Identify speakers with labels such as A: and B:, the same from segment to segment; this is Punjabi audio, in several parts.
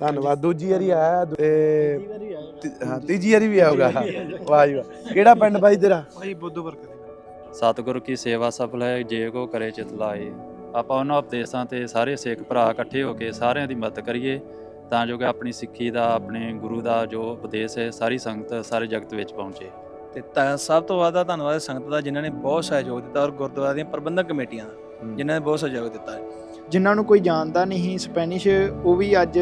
A: ਧੰਨਵਾਦ। ਦੂਜੀ ਵਾਰੀ ਆਇਆ ਤੇ ਹਾਂ। ਤੀਜੀ ਵਾਰੀ ਵੀ ਆਊਗਾ। ਵਾਹ ਜੀ ਵਾਹ। ਕਿਹੜਾ ਪਿੰਡ ਬਾਈ ਤੇਰਾ?
B: ਭਾਈ ਬੁੱਧ ਵਰਕ
C: ਸਤਿਗੁਰ ਕੀ ਸੇਵਾ ਸਫਲ ਹੈ ਜੇ ਕੋ ਕਰੇ ਚਿਤ ਲਾਏ। ਆਪਾਂ ਉਹਨਾਂ ਉਪਦੇਸ਼ਾਂ ਤੇ ਸਾਰੇ ਸਿੱਖ ਭਰਾ ਇਕੱਠੇ ਹੋ ਕੇ ਸਾਰਿਆਂ ਦੀ ਮਦਦ ਕਰੀਏ ਤਾਂ ਜੋ ਕਿ ਆਪਣੀ ਸਿੱਖੀ ਦਾ ਆਪਣੇ ਗੁਰੂ ਦਾ ਜੋ ਉਪਦੇਸ਼ ਹੈ ਸਾਰੀ ਸੰਗਤ ਸਾਰੇ ਜਗਤ ਵਿੱਚ ਪਹੁੰਚੇ।
B: ਤੇ ਤਾਂ ਸਭ ਤੋਂ ਵੱਧ ਧੰਨਵਾਦ ਸੰਗਤ ਦਾ ਜਿਨ੍ਹਾਂ ਨੇ ਬਹੁਤ ਸਹਿਯੋਗ ਦਿੱਤਾ ਔਰ ਗੁਰਦੁਆਰਾ ਦੀਆਂ ਪ੍ਰਬੰਧਕ ਕਮੇਟੀਆਂ ਦਾ ਜਿਨ੍ਹਾਂ ਨੇ ਬਹੁਤ ਸਹਿਯੋਗ ਦਿੱਤਾ।
D: ਜਿਨ੍ਹਾਂ ਨੂੰ ਕੋਈ ਜਾਣਦਾ ਨਹੀਂ ਸਪੈਨਿਸ਼ ਉਹ ਵੀ ਅੱਜ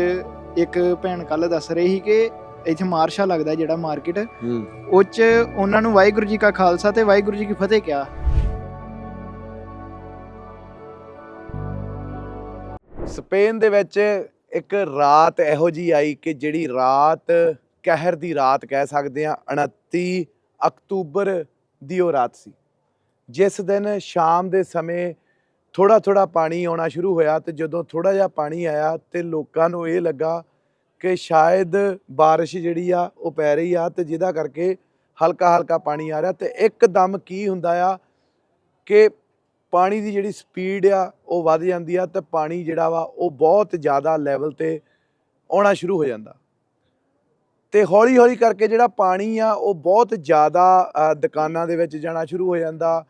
D: ਇੱਕ ਭੈਣ ਕੱਲ ਦੱਸ ਰਹੀ ਸੀ ਕਿ ਇੱਥੇ ਮਾਰਸ਼ਾ ਲੱਗਦਾ ਜਿਹੜਾ ਮਾਰਕੀਟ। ਉਹ 'ਚ ਉਹਨਾਂ ਨੂੰ ਵਾਹਿਗੁਰੂ ਜੀ ਕਾ ਖਾਲਸਾ ਤੇ ਵਾਹਿਗੁਰੂ ਜੀ ਕੀ ਫਤਿਹ ਕਿਹਾ।
A: ਸਪੇਨ ਦੇ ਵਿੱਚ ਇੱਕ ਰਾਤ ਇਹੋ ਜੀ ਆਈ ਕਿ ਜਿਹੜੀ ਰਾਤ ਕਹਿਰ ਦੀ ਰਾਤ ਕਹਿ ਸਕਦੇ ਆ 29 ਅਕਤੂਬਰ ਦੀ ਉਹ ਰਾਤ ਸੀ। ਜਿਸ ਦਿਨ ਸ਼ਾਮ ਦੇ ਸਮੇਂ ਥੋੜਾ ਥੋੜਾ ਪਾਣੀ ਆਉਣਾ ਸ਼ੁਰੂ ਹੋਇਆ ਤੇ ਜਦੋਂ ਥੋੜਾ ਜਿਹਾ ਪਾਣੀ ਆਇਆ ਤੇ ਲੋਕਾਂ ਨੂੰ ਇਹ ਲੱਗਾ ਕਿ ਸ਼ਾਇਦ ਬਾਰਿਸ਼ ਜਿਹੜੀ ਆ, ਉਹ ਪੈ ਰਹੀ ਆ ਤੇ ਜਿਹਦਾ ਕਰਕੇ ਹਲਕਾ ਹਲਕਾ ਪਾਣੀ ਆ ਰਿਹਾ ਤੇ ਇੱਕਦਮ ਕੀ ਹੁੰਦਾ ਆ ਕਿ ਪਾਣੀ ਦੀ ਜਿਹੜੀ ਸਪੀਡ ਆ, ਉਹ ਵੱਧ ਜਾਂਦੀ ਆ ਤੇ ਪਾਣੀ ਜਿਹੜਾ ਵਾ, ਉਹ ਬਹੁਤ ਜ਼ਿਆਦਾ ਲੈਵਲ ਤੇ ਆਉਣਾ ਸ਼ੁਰੂ ਹੋ ਜਾਂਦਾ। ਤੇ ਹੌਲੀ ਹੌਲੀ ਕਰਕੇ ਜਿਹੜਾ ਪਾਣੀ ਆ, ਉਹ ਬਹੁਤ ਜ਼ਿਆਦਾ ਦੁਕਾਨਾਂ ਦੇ ਵਿੱਚ ਜਾਣਾ ਸ਼ੁਰੂ ਹੋ ਜਾਂਦਾ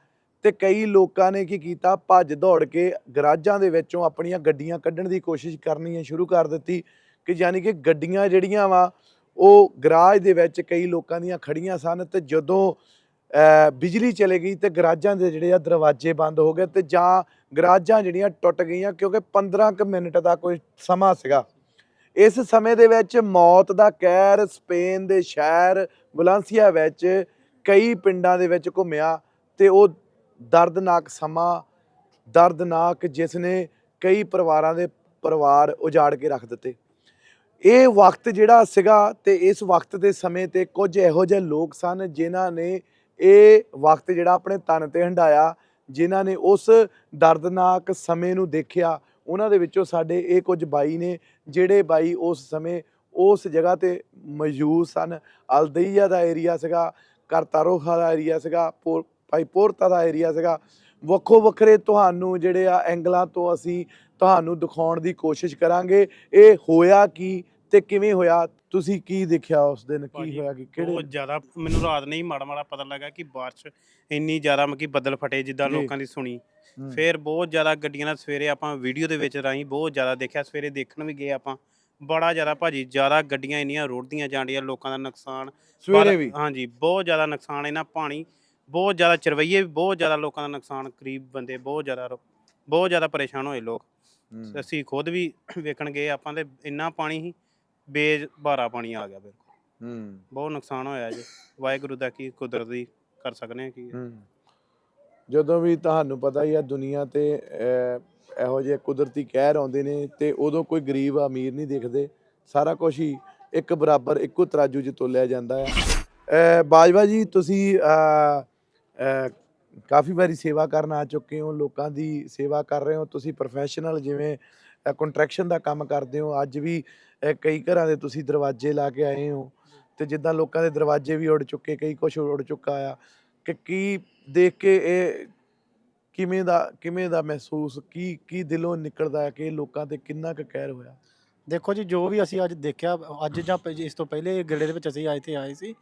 A: ਤੇ ਕਈ ਲੋਕਾਂ ਨੇ ਕੀ ਕੀਤਾ, ਭੱਜ ਦੌੜ ਕੇ ਗਰਾਜਾਂ ਦੇ ਵਿੱਚੋਂ ਆਪਣੀਆਂ ਗੱਡੀਆਂ ਕੱਢਣ ਦੀ ਕੋਸ਼ਿਸ਼ ਕਰਨੀ ਸ਼ੁਰੂ ਕਰ ਦਿੱਤੀ ਕਿ ਯਾਨੀ ਕਿ ਗੱਡੀਆਂ ਜਿਹੜੀਆਂ ਵਾ, ਉਹ ਗਰਾਜ ਦੇ ਵਿੱਚ ਕਈ ਲੋਕਾਂ ਦੀਆਂ ਖੜੀਆਂ ਸਨ ਤੇ ਜਦੋਂ ਬਿਜਲੀ ਚਲੇ ਗਈ ਤੇ ਗਰਾਜਾਂ ਦੇ ਜਿਹੜੇ ਆ ਦਰਵਾਜ਼ੇ ਬੰਦ ਹੋ ਗਏ ਤੇ ਜਾਂ ਗਰਾਜਾਂ ਜਿਹੜੀਆਂ ਟੁੱਟ ਗਈਆਂ ਕਿਉਂਕਿ 15 ਕੁ ਮਿੰਟ ਦਾ ਕੋਈ ਸਮਾਂ ਸੀਗਾ। ਇਸ ਸਮੇਂ ਦੇ ਵਿੱਚ ਮੌਤ ਦਾ ਕਹਿਰ ਸਪੇਨ ਦੇ ਸ਼ਹਿਰ ਵਲਾਂਸੀਆ ਵਿੱਚ ਕਈ ਪਿੰਡਾਂ ਦੇ ਵਿੱਚ ਘੁੰਮਿਆ ਤੇ ਉਹ ਦਰਦਨਾਕ ਸਮਾਂ, ਦਰਦਨਾਕ ਜਿਸ ਨੇ ਕਈ ਪਰਿਵਾਰਾਂ ਦੇ ਪਰਿਵਾਰ ਉਜਾੜ ਕੇ ਰੱਖ ਦਿੱਤੇ। ਇਹ ਵਕਤ ਜਿਹੜਾ ਸੀਗਾ ਤੇ ਇਸ ਵਕਤ ਦੇ ਸਮੇਂ ਤੇ ਕੁਝ ਇਹੋ ਜਿਹੇ ਲੋਕ ਸਨ ਜਿਨ੍ਹਾਂ ਨੇ ਇਹ ਵਕਤ ਜਿਹੜਾ ਆਪਣੇ ਤਨ ਤੇ ਹੰਡਾਇਆ ਜਿਨ੍ਹਾਂ ਨੇ ਉਸ ਦਰਦਨਾਕ ਸਮੇਂ ਨੂੰ ਦੇਖਿਆ। ਉਹਨਾਂ ਦੇ ਵਿੱਚੋਂ ਸਾਡੇ ਇਹ ਕੁਝ ਬਾਈ ਨੇ, ਜਿਹੜੇ ਬਾਈ ਉਸ ਸਮੇਂ ਉਸ ਜਗ੍ਹਾ ਤੇ ਮੌਜੂਦ ਸਨ। ਅਲਦਈਆ ਦਾ ਏਰੀਆ ਸੀਗਾ, ਕਰਤਾਰੋਖਾ ਦਾ ਏਰੀਆ ਸੀਗਾ, ਪੋ- ਭਾਈ ਪੋਰਤਾ ਦਾ ਏਰੀਆ ਸੀਗਾ। ਵੱਖੋ ਵੱਖਰੇ ਤੁਹਾਨੂੰ ਜਿਹੜੇ ਆ ਐਂਗਲਾਂ ਤੋਂ ਅਸੀਂ ਤੁਹਾਨੂੰ ਦਿਖਾਉਣ ਦੀ ਕੋਸ਼ਿਸ਼ ਕਰਾਂਗੇ। ਇਹ ਹੋਇਆ ਕੀ? ਤੇ ਕਿਵੇਂ ਹੋਇਆ? ਤੁਸੀਂ ਕੀ ਦੇਖਿਆ ਉਸ ਦਿਨ? ਕੀ ਹੋਇਆ ਕਿ ਕਿਹੜੇ
E: ਬਹੁਤ ਜ਼ਿਆਦਾ ਮੈਨੂੰ ਰਾਤ ਨਹੀਂ ਮਾੜਾ ਮਾੜਾ ਪਤਾ ਲੱਗਾ ਕਿ ਬਾਰਿਸ਼ ਇੰਨੀ ਜ਼ਿਆਦਾ ਮਤਲਬ ਕਿ ਬੱਦਲ ਫਟੇ ਜਿੱਦਾਂ। ਲੋਕਾਂ ਦੀ ਸੁਣੀ। ਫਿਰ ਬਹੁਤ ਜ਼ਿਆਦਾ ਗੱਡੀਆਂ ਨਾਲ ਸਵੇਰੇ ਆਪਾਂ ਵੀਡੀਓ ਦੇ ਵਿੱਚ ਰਾਹੀਂ ਬਹੁਤ ਜ਼ਿਆਦਾ ਦੇਖਿਆ ਸਵੇਰੇ ਦੇਖਣ ਵੀ ਗਏ ਆਪਾਂ। ਬੜਾ ਜ਼ਿਆਦਾ ਭਾਜੀ ਜ਼ਿਆਦਾ ਗੱਡੀਆਂ ਇੰਨੀਆਂ ਰੋੜਦੀਆਂ ਜਾਂਦੀਆਂ ਲੋਕਾਂ ਦਾ ਨੁਕਸਾਨ।
A: ਸਵੇਰੇ ਵੀ?
E: ਹਾਂਜੀ ਬਹੁਤ ਜ਼ਿਆਦਾ ਨੁਕਸਾਨ ਇਹਨਾਂ ਪਾਣੀ ਬਹੁਤ ਜ਼ਿਆਦਾ ਚਰਵਈਏ ਵੀ ਬਹੁਤ ਜ਼ਿਆਦਾ ਲੋਕਾਂ ਦਾ ਨੁਕਸਾਨ ਕਰੀਬ ਬੰਦੇ ਬਹੁਤ ਜ਼ਿਆਦਾ ਬਹੁਤ ਜ਼ਿਆਦਾ ਪਰੇਸ਼ਾਨ ਹੋਏ ਲੋਕ। ਅਸੀਂ ਖੁਦ ਵੀ ਵੇਖਣ ਗਏ ਆਪਾਂ ਤੇ ਇੰਨਾ ਪਾਣੀ ਹੀ ਬੇਜ ਭਾਰਾ ਪਾਣੀ ਆ ਗਿਆ ਬਿਲਕੁਲ।
A: ਹੂੰ।
E: ਬਹੁਤ ਨੁਕਸਾਨ ਹੋਇਆ ਜੀ। ਵਾਹਿਗੁਰੂ ਦਾ ਕੀ ਕੁਦਰਤੀ ਕਰ ਸਕਨੇ ਆ ਕੀ।
A: ਹੂੰ। ਜਦੋਂ ਵੀ ਤੁਹਾਨੂੰ ਪਤਾ ਹੀ ਆ ਦੁਨੀਆ ਤੇ ਅਹ, ਇਹੋ ਜਿਹੇ ਕੁਦਰਤੀ ਕਹਿਰ ਆਉਂਦੇ ਨੇ ਤੇ ਉਦੋਂ ਕੋਈ ਗਰੀਬ ਅਮੀਰ ਨਹੀਂ ਦੇਖਦੇ। ਸਾਰਾ ਕੁਝ ਹੀ ਇੱਕ ਬਰਾਬਰ ਇੱਕੋ ਤਰਾਜੂ 'ਚ ਤੋਲਿਆ ਜਾਂਦਾ ਹੈ ਅਹ, ਬਾਜਵਾ ਜੀ ਤੁਸੀਂ ਅਹ, ਅਹ, ਕਾਫੀ ਵਾਰੀ ਸੇਵਾ ਕਰਨ ਆ ਚੁੱਕੇ ਹੋ ਲੋਕਾਂ ਦੀ ਸੇਵਾ ਕਰ ਰਹੇ ਹੋ। ਤੁਸੀਂ ਪ੍ਰੋਫੈਸ਼ਨਲ ਜਿਵੇਂ ਕੰਟਰੈਕਸ਼ਨ ਦਾ ਕੰਮ ਕਰਦੇ ਹੋ ਅੱਜ ਵੀ ਕਈ ਘਰਾਂ ਦੇ ਤੁਸੀਂ ਦਰਵਾਜ਼ੇ ਲਾ ਕੇ ਆਏ ਹੋ ਤੇ ਜਿੱਦਾਂ ਲੋਕਾਂ ਦੇ ਦਰਵਾਜ਼ੇ ਵੀ ਉੜ ਚੁੱਕੇ ਕਈ ਕੁਝ ਉੜ ਚੁੱਕਾ ਆ ਕਿ ਕੀ ਦੇਖ ਕੇ ਇਹ ਕਿਵੇਂ ਦਾ ਕਿਵੇਂ ਦਾ ਮਹਿਸੂਸ ਕੀ ਕੀ ਦਿਲੋਂ ਨਿਕਲਦਾ ਕਿ ਲੋਕਾਂ ਤੇ ਕਿੰਨਾ ਕੁ ਕਹਿਰ ਹੋਇਆ?
F: ਦੇਖੋ ਜੀ ਜੋ ਵੀ ਅਸੀਂ ਅੱਜ ਦੇਖਿਆ ਅੱਜ ਜਾਂ ਇਸ ਤੋਂ ਪਹਿਲੇ ਗੇੜੇ ਦੇ ਵਿੱਚ ਅਸੀਂ ਆਏ ਤੇ ਆਏ ਸੀ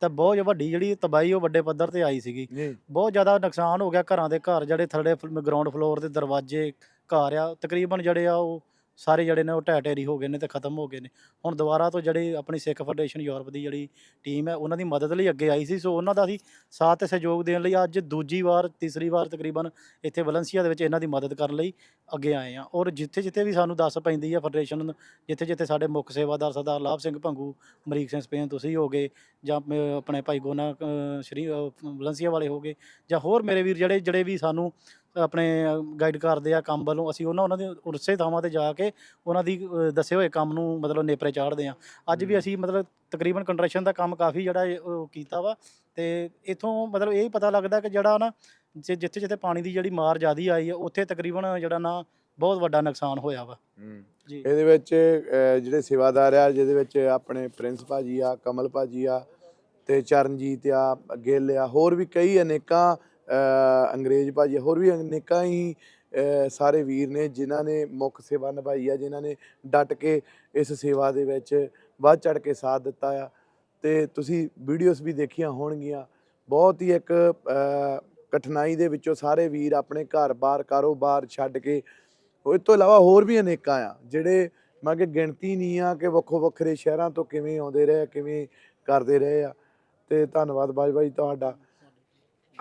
F: ਤਾਂ ਬਹੁਤ ਵੱਡੀ ਜਿਹੜੀ ਤਬਾਹੀ ਉਹ ਵੱਡੇ ਪੱਧਰ ਤੇ ਆਈ ਸੀਗੀ। ਬਹੁਤ ਜ਼ਿਆਦਾ ਨੁਕਸਾਨ ਹੋ ਗਿਆ ਘਰਾਂ ਦੇ ਘਰ ਜਿਹੜੇ ਥੱਲੇ ਗਰਾਊਂਡ ਫਲੋਰ ਦੇ ਦਰਵਾਜ਼ੇ ਘਰ ਆ ਤਕਰੀਬਨ ਜਿਹੜੇ ਆ ਉਹ ਸਾਰੇ ਜਿਹੜੇ ਨੇ ਉਹ ਢਹਿ ਢੇਰੀ ਹੋ ਗਏ ਨੇ ਤੇ ਖਤਮ ਹੋ ਗਏ ਨੇ। ਹੁਣ ਦੁਬਾਰਾ ਤੋਂ ਜਿਹੜੀ ਆਪਣੀ ਸਿੱਖ ਫੈਡਰੇਸ਼ਨ ਯੂਰਪ ਦੀ ਜਿਹੜੀ ਟੀਮ ਹੈ ਉਹਨਾਂ ਦੀ ਮਦਦ ਲਈ ਅੱਗੇ ਆਈ ਸੀ। ਸੋ ਉਹਨਾਂ ਦਾ ਅਸੀਂ ਸਾਥ ਤੇ ਸਹਿਯੋਗ ਦੇਣ ਲਈ ਅੱਜ ਦੂਜੀ ਵਾਰ ਤੀਸਰੀ ਵਾਰ ਤਕਰੀਬਨ ਇੱਥੇ ਵਲੰਸੀਆ ਦੇ ਵਿੱਚ ਇਹਨਾਂ ਦੀ ਮਦਦ ਕਰਨ ਲਈ ਅੱਗੇ ਆਏ ਆ ਔਰ ਜਿੱਥੇ ਜਿੱਥੇ ਵੀ ਸਾਨੂੰ ਦੱਸ ਪੈਂਦੀ ਆ ਫੈਡਰੇਸ਼ਨ ਜਿੱਥੇ ਜਿੱਥੇ ਸਾਡੇ ਮੁੱਖ ਸੇਵਾਦਾਰ ਸਰਦਾਰ ਲਾਭ ਸਿੰਘ ਭੰਗੂ ਅਮਰੀਕ ਸਿੰਘ ਸਪੇਨ ਤੁਸੀਂ ਹੋਗੇ ਜਾਂ ਆਪਣੇ ਭਾਈ ਗੋਨਾ ਸ਼੍ਰੀ ਅ, ਵਲੰਸੀਆ ਵਾਲੇ ਹੋਗੇ ਜਾਂ ਹੋਰ ਮੇਰੇ ਵੀਰ ਜਿਹੜੇ ਜਿਹੜੇ ਵੀ ਸਾਨੂੰ ਆਪਣੇ ਗਾਈਡ ਕਰਦੇ ਆ ਕੰਮ ਵੱਲੋਂ ਅਸੀਂ ਉਹਨਾਂ ਉਹਨਾਂ ਦੇ ਉਰਸੇ ਥਾਵਾਂ ਤੇ ਜਾ ਕੇ ਉਹਨਾਂ ਦੀ ਅ, ਦੱਸੇ ਹੋਏ ਕੰਮ ਨੂੰ ਮਤਲਬ ਨੇਪਰੇ ਚਾੜਦੇ ਆ। ਅੱਜ ਵੀ। ਅਸੀਂ ਮਤਲਬ ਤਕਰੀਬਨ ਕੰਟਰੈਕਸ਼ਨ ਦਾ ਕੰਮ ਕਾਫੀ ਜਿਹੜਾ ਇਹ, ਉਹ ਕੀਤਾ ਵਾ ਤੇ ਇਥੋਂ ਮਤਲਬ ਇਹ ਪਤਾ ਲੱਗਦਾ ਕਿ ਜਿਹੜਾ ਨਾ ਜਿ- ਜਿੱਥੇ ਜਿੱਥੇ ਪਾਣੀ ਦੀ ਜਿਹੜੀ ਮਾਰ ਜ਼ਿਆਦੀ ਆਈ ਆ ਉੱਥੇ ਤਕਰੀਬਨ ਜਿਹੜਾ ਨਾ ਬਹੁਤ ਵੱਡਾ ਨੁਕਸਾਨ ਹੋਇਆ ਵਾ। ਜੀ।
A: ਇਹਦੇ ਵਿੱਚ ਅਹ, ਜਿਹੜੇ ਸੇਵਾਦਾਰ ਆ ਜਿਹਦੇ ਵਿੱਚ ਆਪਣੇ ਪ੍ਰਿੰਸ ਭਾਜੀ ਆ ਕਮਲ ਭਾਜੀ ਆ ਤੇ ਚਰਨਜੀਤ ਆ ਗਿੱਲ ਆ ਹੋਰ ਵੀ ਕਈ ਅਨੇਕਾਂ ਅੰਗਰੇਜ਼ ਭਾਜੀ ਹੋਰ ਵੀ ਅਨੇਕਾਂ ਹੀ ਸਾਰੇ ਵੀਰ ਨੇ ਜਿਨ੍ਹਾਂ ਨੇ ਮੁੱਖ ਸੇਵਾ ਨਿਭਾਈ ਆ ਜਿਨ੍ਹਾਂ ਨੇ ਡਟ ਕੇ ਇਸ ਸੇਵਾ ਦੇ ਵਿੱਚ ਵੱਧ ਚੜ ਕੇ ਸਾਥ ਦਿੱਤਾ ਆ। ਤੇ ਤੁਸੀਂ ਵੀਡੀਓਜ਼ ਵੀ ਦੇਖੀਆਂ ਹੋਣਗੀਆਂ। ਬਹੁਤ ਹੀ ਇੱਕ ਕਠਿਨਾਈ ਦੇ ਵਿੱਚੋਂ ਸਾਰੇ ਵੀਰ ਆਪਣੇ ਘਰ-ਬਾਰ ਕਾਰੋਬਾਰ ਛੱਡ ਕੇ ਉਹ ਇਸ ਤੋਂ ਇਲਾਵਾ ਹੋਰ ਵੀ ਅਨੇਕਾਂ ਆ ਜਿਹੜੇ ਮੈਂ ਕਿ ਗਿਣਤੀ ਨਹੀਂ ਆ ਕਿ ਵੱਖੋ ਵੱਖਰੇ ਸ਼ਹਿਰਾਂ ਤੋਂ ਕਿਵੇਂ ਆਉਂਦੇ ਰਹੇ ਆ, ਕਿਵੇਂ ਕਰਦੇ ਰਹੇ ਆ। ਤੇ ਧੰਨਵਾਦ ਬਾਜ ਬਾਈ ਤੁਹਾਡਾ।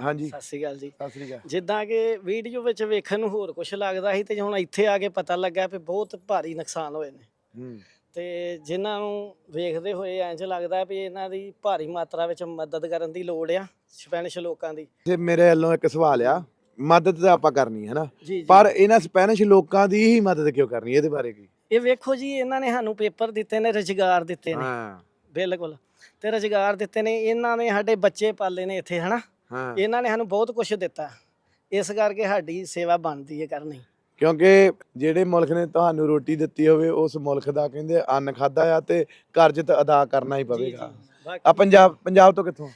A: ਹਾਂਜੀ।
G: ਸਤਿ ਸ਼੍ਰੀ ਅਕਾਲ ਜੀ।
A: ਸਤਿ ਸ੍ਰੀ ਅਕਾਲ।
G: ਜਿੱਦਾਂ ਕਿ ਵੀਡੀਓ ਵਿੱਚ ਵੇਖਣ ਨੂੰ ਹੋਰ ਕੁਝ ਲੱਗਦਾ ਸੀ ਤੇ ਹੁਣ ਇੱਥੇ ਆ ਕੇ ਪਤਾ ਲੱਗਾ ਕਿ ਬਹੁਤ ਭਾਰੀ ਨੁਕਸਾਨ ਹੋਏ ਨੇ।
A: ਹੂੰ।
G: ਤੇ ਜਿਨ੍ਹਾਂ ਨੂੰ ਵੇਖਦੇ ਹੋਏ ਇੰਜ ਲੱਗਦਾ ਵੀ ਇਹਨਾਂ ਦੀ ਭਾਰੀ ਮਾਤਰਾ ਵਿੱਚ ਮਦਦ ਕਰਨ ਦੀ ਲੋੜ ਆ ਸਪੈਨਿਸ਼ ਲੋਕਾਂ ਦੀ।
A: ਤੇ ਮੇਰੇ ਵੱਲੋਂ ਇੱਕ ਸਵਾਲ ਆ ਮਦਦ ਤਾਂ ਆਪਾਂ ਕਰਨੀ ਹੈ ਨਾ
G: ਜੀ
A: ਪਰ ਇਹਨਾਂ ਸਪੈਨਿਸ਼ ਲੋਕਾਂ ਦੀ ਹੀ ਮਦਦ ਕਿਉਂ ਕਰਨੀ ਇਹਦੇ ਬਾਰੇ ਕੀ?
G: ਇਹ ਵੇਖੋ ਜੀ ਇਹਨਾਂ ਨੇ ਸਾਨੂੰ ਪੇਪਰ ਦਿੱਤੇ ਨੇ ਰੁਜ਼ਗਾਰ ਦਿੱਤੇ ਨੇ।
A: ਹਾਂ।
G: ਬਿਲਕੁਲ। ਤੇ ਰੁਜ਼ਗਾਰ ਦਿੱਤੇ ਨੇ ਇਹਨਾਂ ਨੇ ਸਾਡੇ ਬੱਚੇ ਪਾਲੇ ਨੇ ਇੱਥੇ ਹਨਾ?
A: ਹਾਂ।
G: ਇਹਨਾਂ ਨੇ ਸਾਨੂੰ ਬਹੁਤ ਕੁਝ ਦਿੱਤਾ। ਇਸ ਕਰਕੇ ਸਾਡੀ ਸੇਵਾ ਬਣਦੀ ਹੈ ਕਰਨੀ।
A: ਕਿਉਂਕਿ ਜਿਹੜੇ ਮੁਲਕ ਨੇ ਤੁਹਾਨੂੰ ਰੋਟੀ ਦਿੱਤੀ ਹੋਵੇ ਉਸ ਮੁਲਕ ਦਾ ਕਹਿੰਦੇ ਅੰਨ ਖਾਦਾ ਆ ਤੇ ਕਰਜ਼ ਤਾਂ ਅਦਾ ਕਰਨਾ ਹੀ ਪਵੇਗਾ। ਆ ਪੰਜਾਬ ਪੰਜਾਬ ਤੋਂ ਕਿੱਥੋਂ?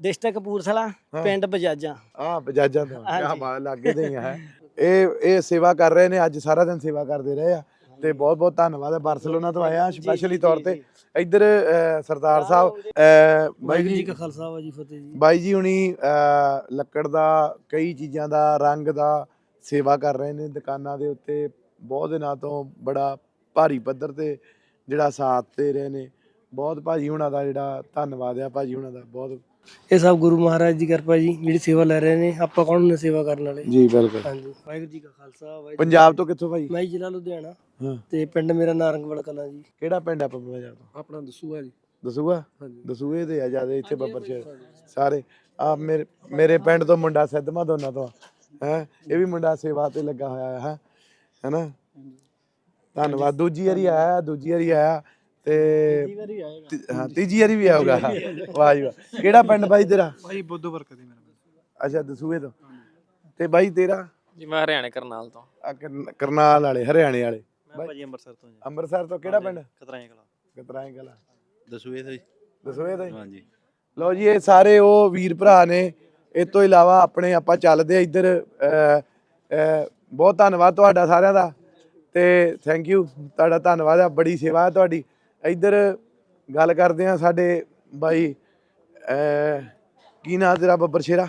G: ਡਿਸਟ੍ਰਿਕਟ ਕਪੂਰਥਲਾ। ਪਿੰਡ ਬਜਾਜਾਂ।
A: ਆ ਬਜਾਜਾਂ ਤੋਂ। ਬਾਤ ਲੱਗੇ ਦੇ ਹੀ ਹੈ। ਇਹ ਇਹ ਸੇਵਾ ਕਰ ਰਹੇ ਨੇ ਅੱਜ ਸਾਰਾ ਦਿਨ ਸੇਵਾ ਕਰਦੇ ਰਹੇ ਆ। ਤੇ ਬਹੁਤ ਬਹੁਤ ਧੰਨਵਾਦ। ਹੈ ਬਾਰਸਲੋਨਾ ਤੋਂ ਆਇਆ ਸਪੈਸ਼ਲੀ ਤੌਰ ਤੇ। ਇੱਧਰ ਸਰਦਾਰ ਸਾਹਿਬ ਬਾਈ ਜੀ
G: ਖਾਲਸਾ ਵਾਹਿਗੁਰੂ ਜੀ ਫਤਿਹ ਜੀ।
A: ਬਾਈ ਜੀ ਹੁਣੀ ਲੱਕੜ ਦਾ ਕਈ ਚੀਜ਼ਾਂ ਦਾ ਰੰਗ ਦਾ ਸੇਵਾ ਕਰ ਰਹੇ ਨੇ ਦੁਕਾਨਾਂ ਦੇ ਉੱਤੇ। ਬਹੁਤ ਦਿਨਾਂ ਤੋਂ ਬੜਾ ਭਾਰੀ ਪੱਧਰ ਤੇ ਜਿਹੜਾ ਸਾਥ ਦੇ ਰਹੇ ਨੇ। ਬਹੁਤ ਭਾਜੀ ਹੁਣਾਂ ਦਾ ਜਿਹੜਾ ਧੰਨਵਾਦ ਆ ਭਾਜੀ ਹੁਣਾਂ ਦਾ। ਬਹੁਤ
H: ਇਹ ਸਭ ਗੁਰੂ ਮਹਾਰਾਜ ਦੀ ਕਿਰਪਾ ਜੀ ਜਿਹੜੀ ਸੇਵਾ ਲੈ ਰਹੇ ਨੇ। ਆਪਾਂ ਕੌਣ ਨੇ ਸੇਵਾ ਕਰਨ ਵਾਲੇ?
A: ਜੀ ਬਿਲਕੁਲ।
H: ਹਾਂਜੀ ਵਾਹਿਗੁਰੂ ਜੀ ਕਾ ਖਾਲਸਾ ਵਾਹਿਗੁਰੂ
A: ਪੰਜਾਬ ਤੋਂ ਕਿੱਥੋਂ ਭਾਈ
H: ਮੈਂ ਜ਼ਿਲ੍ਹਾ ਲੁਧਿਆਣਾ।
A: ਹਾਂ।
H: ਤੇ ਪਿੰਡ ਮੇਰਾ ਨਾਰੰਗਵਾਲ ਕਲਾਂ ਜੀ।
A: ਕਿਹੜਾ ਪਿੰਡ ਆ ਪੰਜਾਬ ਤੋਂ?
H: ਆਪਣਾ ਦਸੂਆ ਜੀ।
A: ਦਸੂਆ? ਦਸੂਏ ਦੇ ਆ ਜ਼ਿਆਦਾ ਇੱਥੇ ਬੱਬਰ ਸ਼ੇਰ ਸਾਰੇ। ਆ ਮੇਰੇ ਮੇਰੇ ਪਿੰਡ ਤੋਂ ਮੁੰਡਾ ਸਿੱਧਮਾ ਦੋਨਾਂ ਤੋਂ ਹੈ? ਇਹ ਵੀ ਮੁੰਡਾ ਸੇਵਾ ਤੇ ਲੱਗਾ ਹੋਇਆ ਹੈ? ਹੈਨਾ? ਧੰਨਵਾਦ। ਦੂਜੀ ਵਾਰੀ ਆਇਆ ਦੂਜੀ ਵਾਰੀ ਆਇਆ ਤੇ ਹਾਂ ਤੀਜੀ ਵਾਰੀ ਵੀ ਆਊਗਾ। ਵਾਹ ਜੀ ਵਾਹ। ਕਿਹੜਾ ਪਿੰਡ ਬਾਈ ਤੇਰਾ?
B: ਭਾਈ ਬੁੱਧੂ ਦੀ ਮੇਰਾ
A: ਅੱਛਾ ਦਸੂਏ ਤੋਂ। ਤੇ ਬਾਈ ਤੇਰਾ?
I: ਜੀ ਮੈਂ ਹਰਿਆਣੇ ਕਰਨਾਲ ਤੋਂ।
A: ਕਰਨਾਲ ਵਾਲੇ ਹਰਿਆਣੇ ਵਾਲੇ।
B: ਮੈਂ ਭਾਜੀ ਅੰਮ੍ਰਿਤਸਰ ਤੋਂ ਜੀ।
A: ਅੰਮ੍ਰਿਤਸਰ ਤੋਂ ਕਿਹੜਾ ਪਿੰਡ?
B: ਖਤਰਾਏ ਕਲਾ
A: ਕਤਰਾਏ ਕਲਾ
B: ਦਸੂਏ ਤੋਂ ਜੀ।
A: ਦਸੂਏ ਤੋਂ?
B: ਹਾਂਜੀ।
A: ਲਓ ਜੀ ਇਹ ਸਾਰੇ ਉਹ ਵੀਰ ਭਰਾ ਨੇ। ਇਹ ਤੋਂ ਇਲਾਵਾ ਆਪਣੇ ਆਪਾਂ ਚੱਲਦੇ ਆ ਇੱਧਰ ਬਹੁਤ ਧੰਨਵਾਦ ਤੁਹਾਡਾ ਸਾਰਿਆਂ ਦਾ ਤੇ ਥੈਂਕ ਯੂ ਤੁਹਾਡਾ ਧੰਨਵਾਦ ਆ ਬੜੀ ਸੇਵਾ ਹੈ ਤੁਹਾਡੀ। ਇੱਧਰ ਗੱਲ ਕਰਦੇ ਆ ਸਾਡੇ ਬਾਈ ਅਹ, ਕੀ ਨਾਂ ਤੇਰਾ ਬੱਬਰ ਸ਼ੇਰਾ?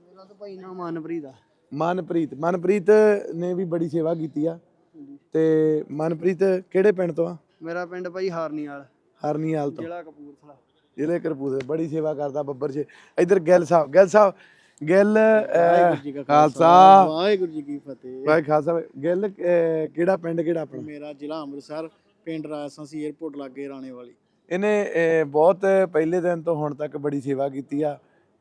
D: ਮੇਰਾ ਤਾਂ ਭਾਈ ਨਾਮ ਮਨਪ੍ਰੀਤ ਆ।
A: ਮਨਪ੍ਰੀਤ। ਮਨਪ੍ਰੀਤ ਨੇ ਵੀ ਬੜੀ ਸੇਵਾ ਕੀਤੀ ਆ। ਤੇ ਮਨਪ੍ਰੀਤ ਕਿਹੜੇ ਪਿੰਡ ਤੋਂ ਆ?
D: ਮੇਰਾ ਪਿੰਡ ਭਾਈ ਹਾਰਨੀਵਾਲ
A: ਹਰਨੀਵਾਲ ਤੋਂ।
D: ਜ਼ਿਲ੍ਹਾ ਕਪੂਰਥਲਾ।
A: ਜ਼ਿਲ੍ਹੇ ਕਰਪੂਰ ਬੜੀ ਸੇਵਾ ਕਰਦਾ ਬੱਬਰ ਜੀ। ਇੱਧਰ ਗਿੱਲ ਸਾਹਿਬ ਗਿੱਲ ਸਾਹਿਬ ਗਿੱਲ ਅਹ, ਖਾਲਸਾ।
D: ਵਾਹਿਗੁਰੂ ਜੀ ਕੀ ਫਤਿਹ।
A: ਭਾਈ ਖਾਲਸਾ। ਗਿੱਲ ਅਹ, ਕਿਹੜਾ ਪਿੰਡ ਕਿਹੜਾ ਆਪਣਾ?
D: ਮੇਰਾ ਜ਼ਿਲ੍ਹਾ ਅੰਮ੍ਰਿਤਸਰ ਪਿੰਡ ਰਾਜਸਾਂਸੀ 에ਅਰਪੋਰਟ ਲਾਗੇ ਰਾਣੇ ਵਾਲੀ
A: ਇਹਨੇ ਅਹ, ਬਹੁਤ ਪਹਿਲੇ ਦਿਨ ਤੋਂ ਹੁਣ ਤੱਕ ਬੜੀ ਸੇਵਾ ਕੀਤੀ ਆ।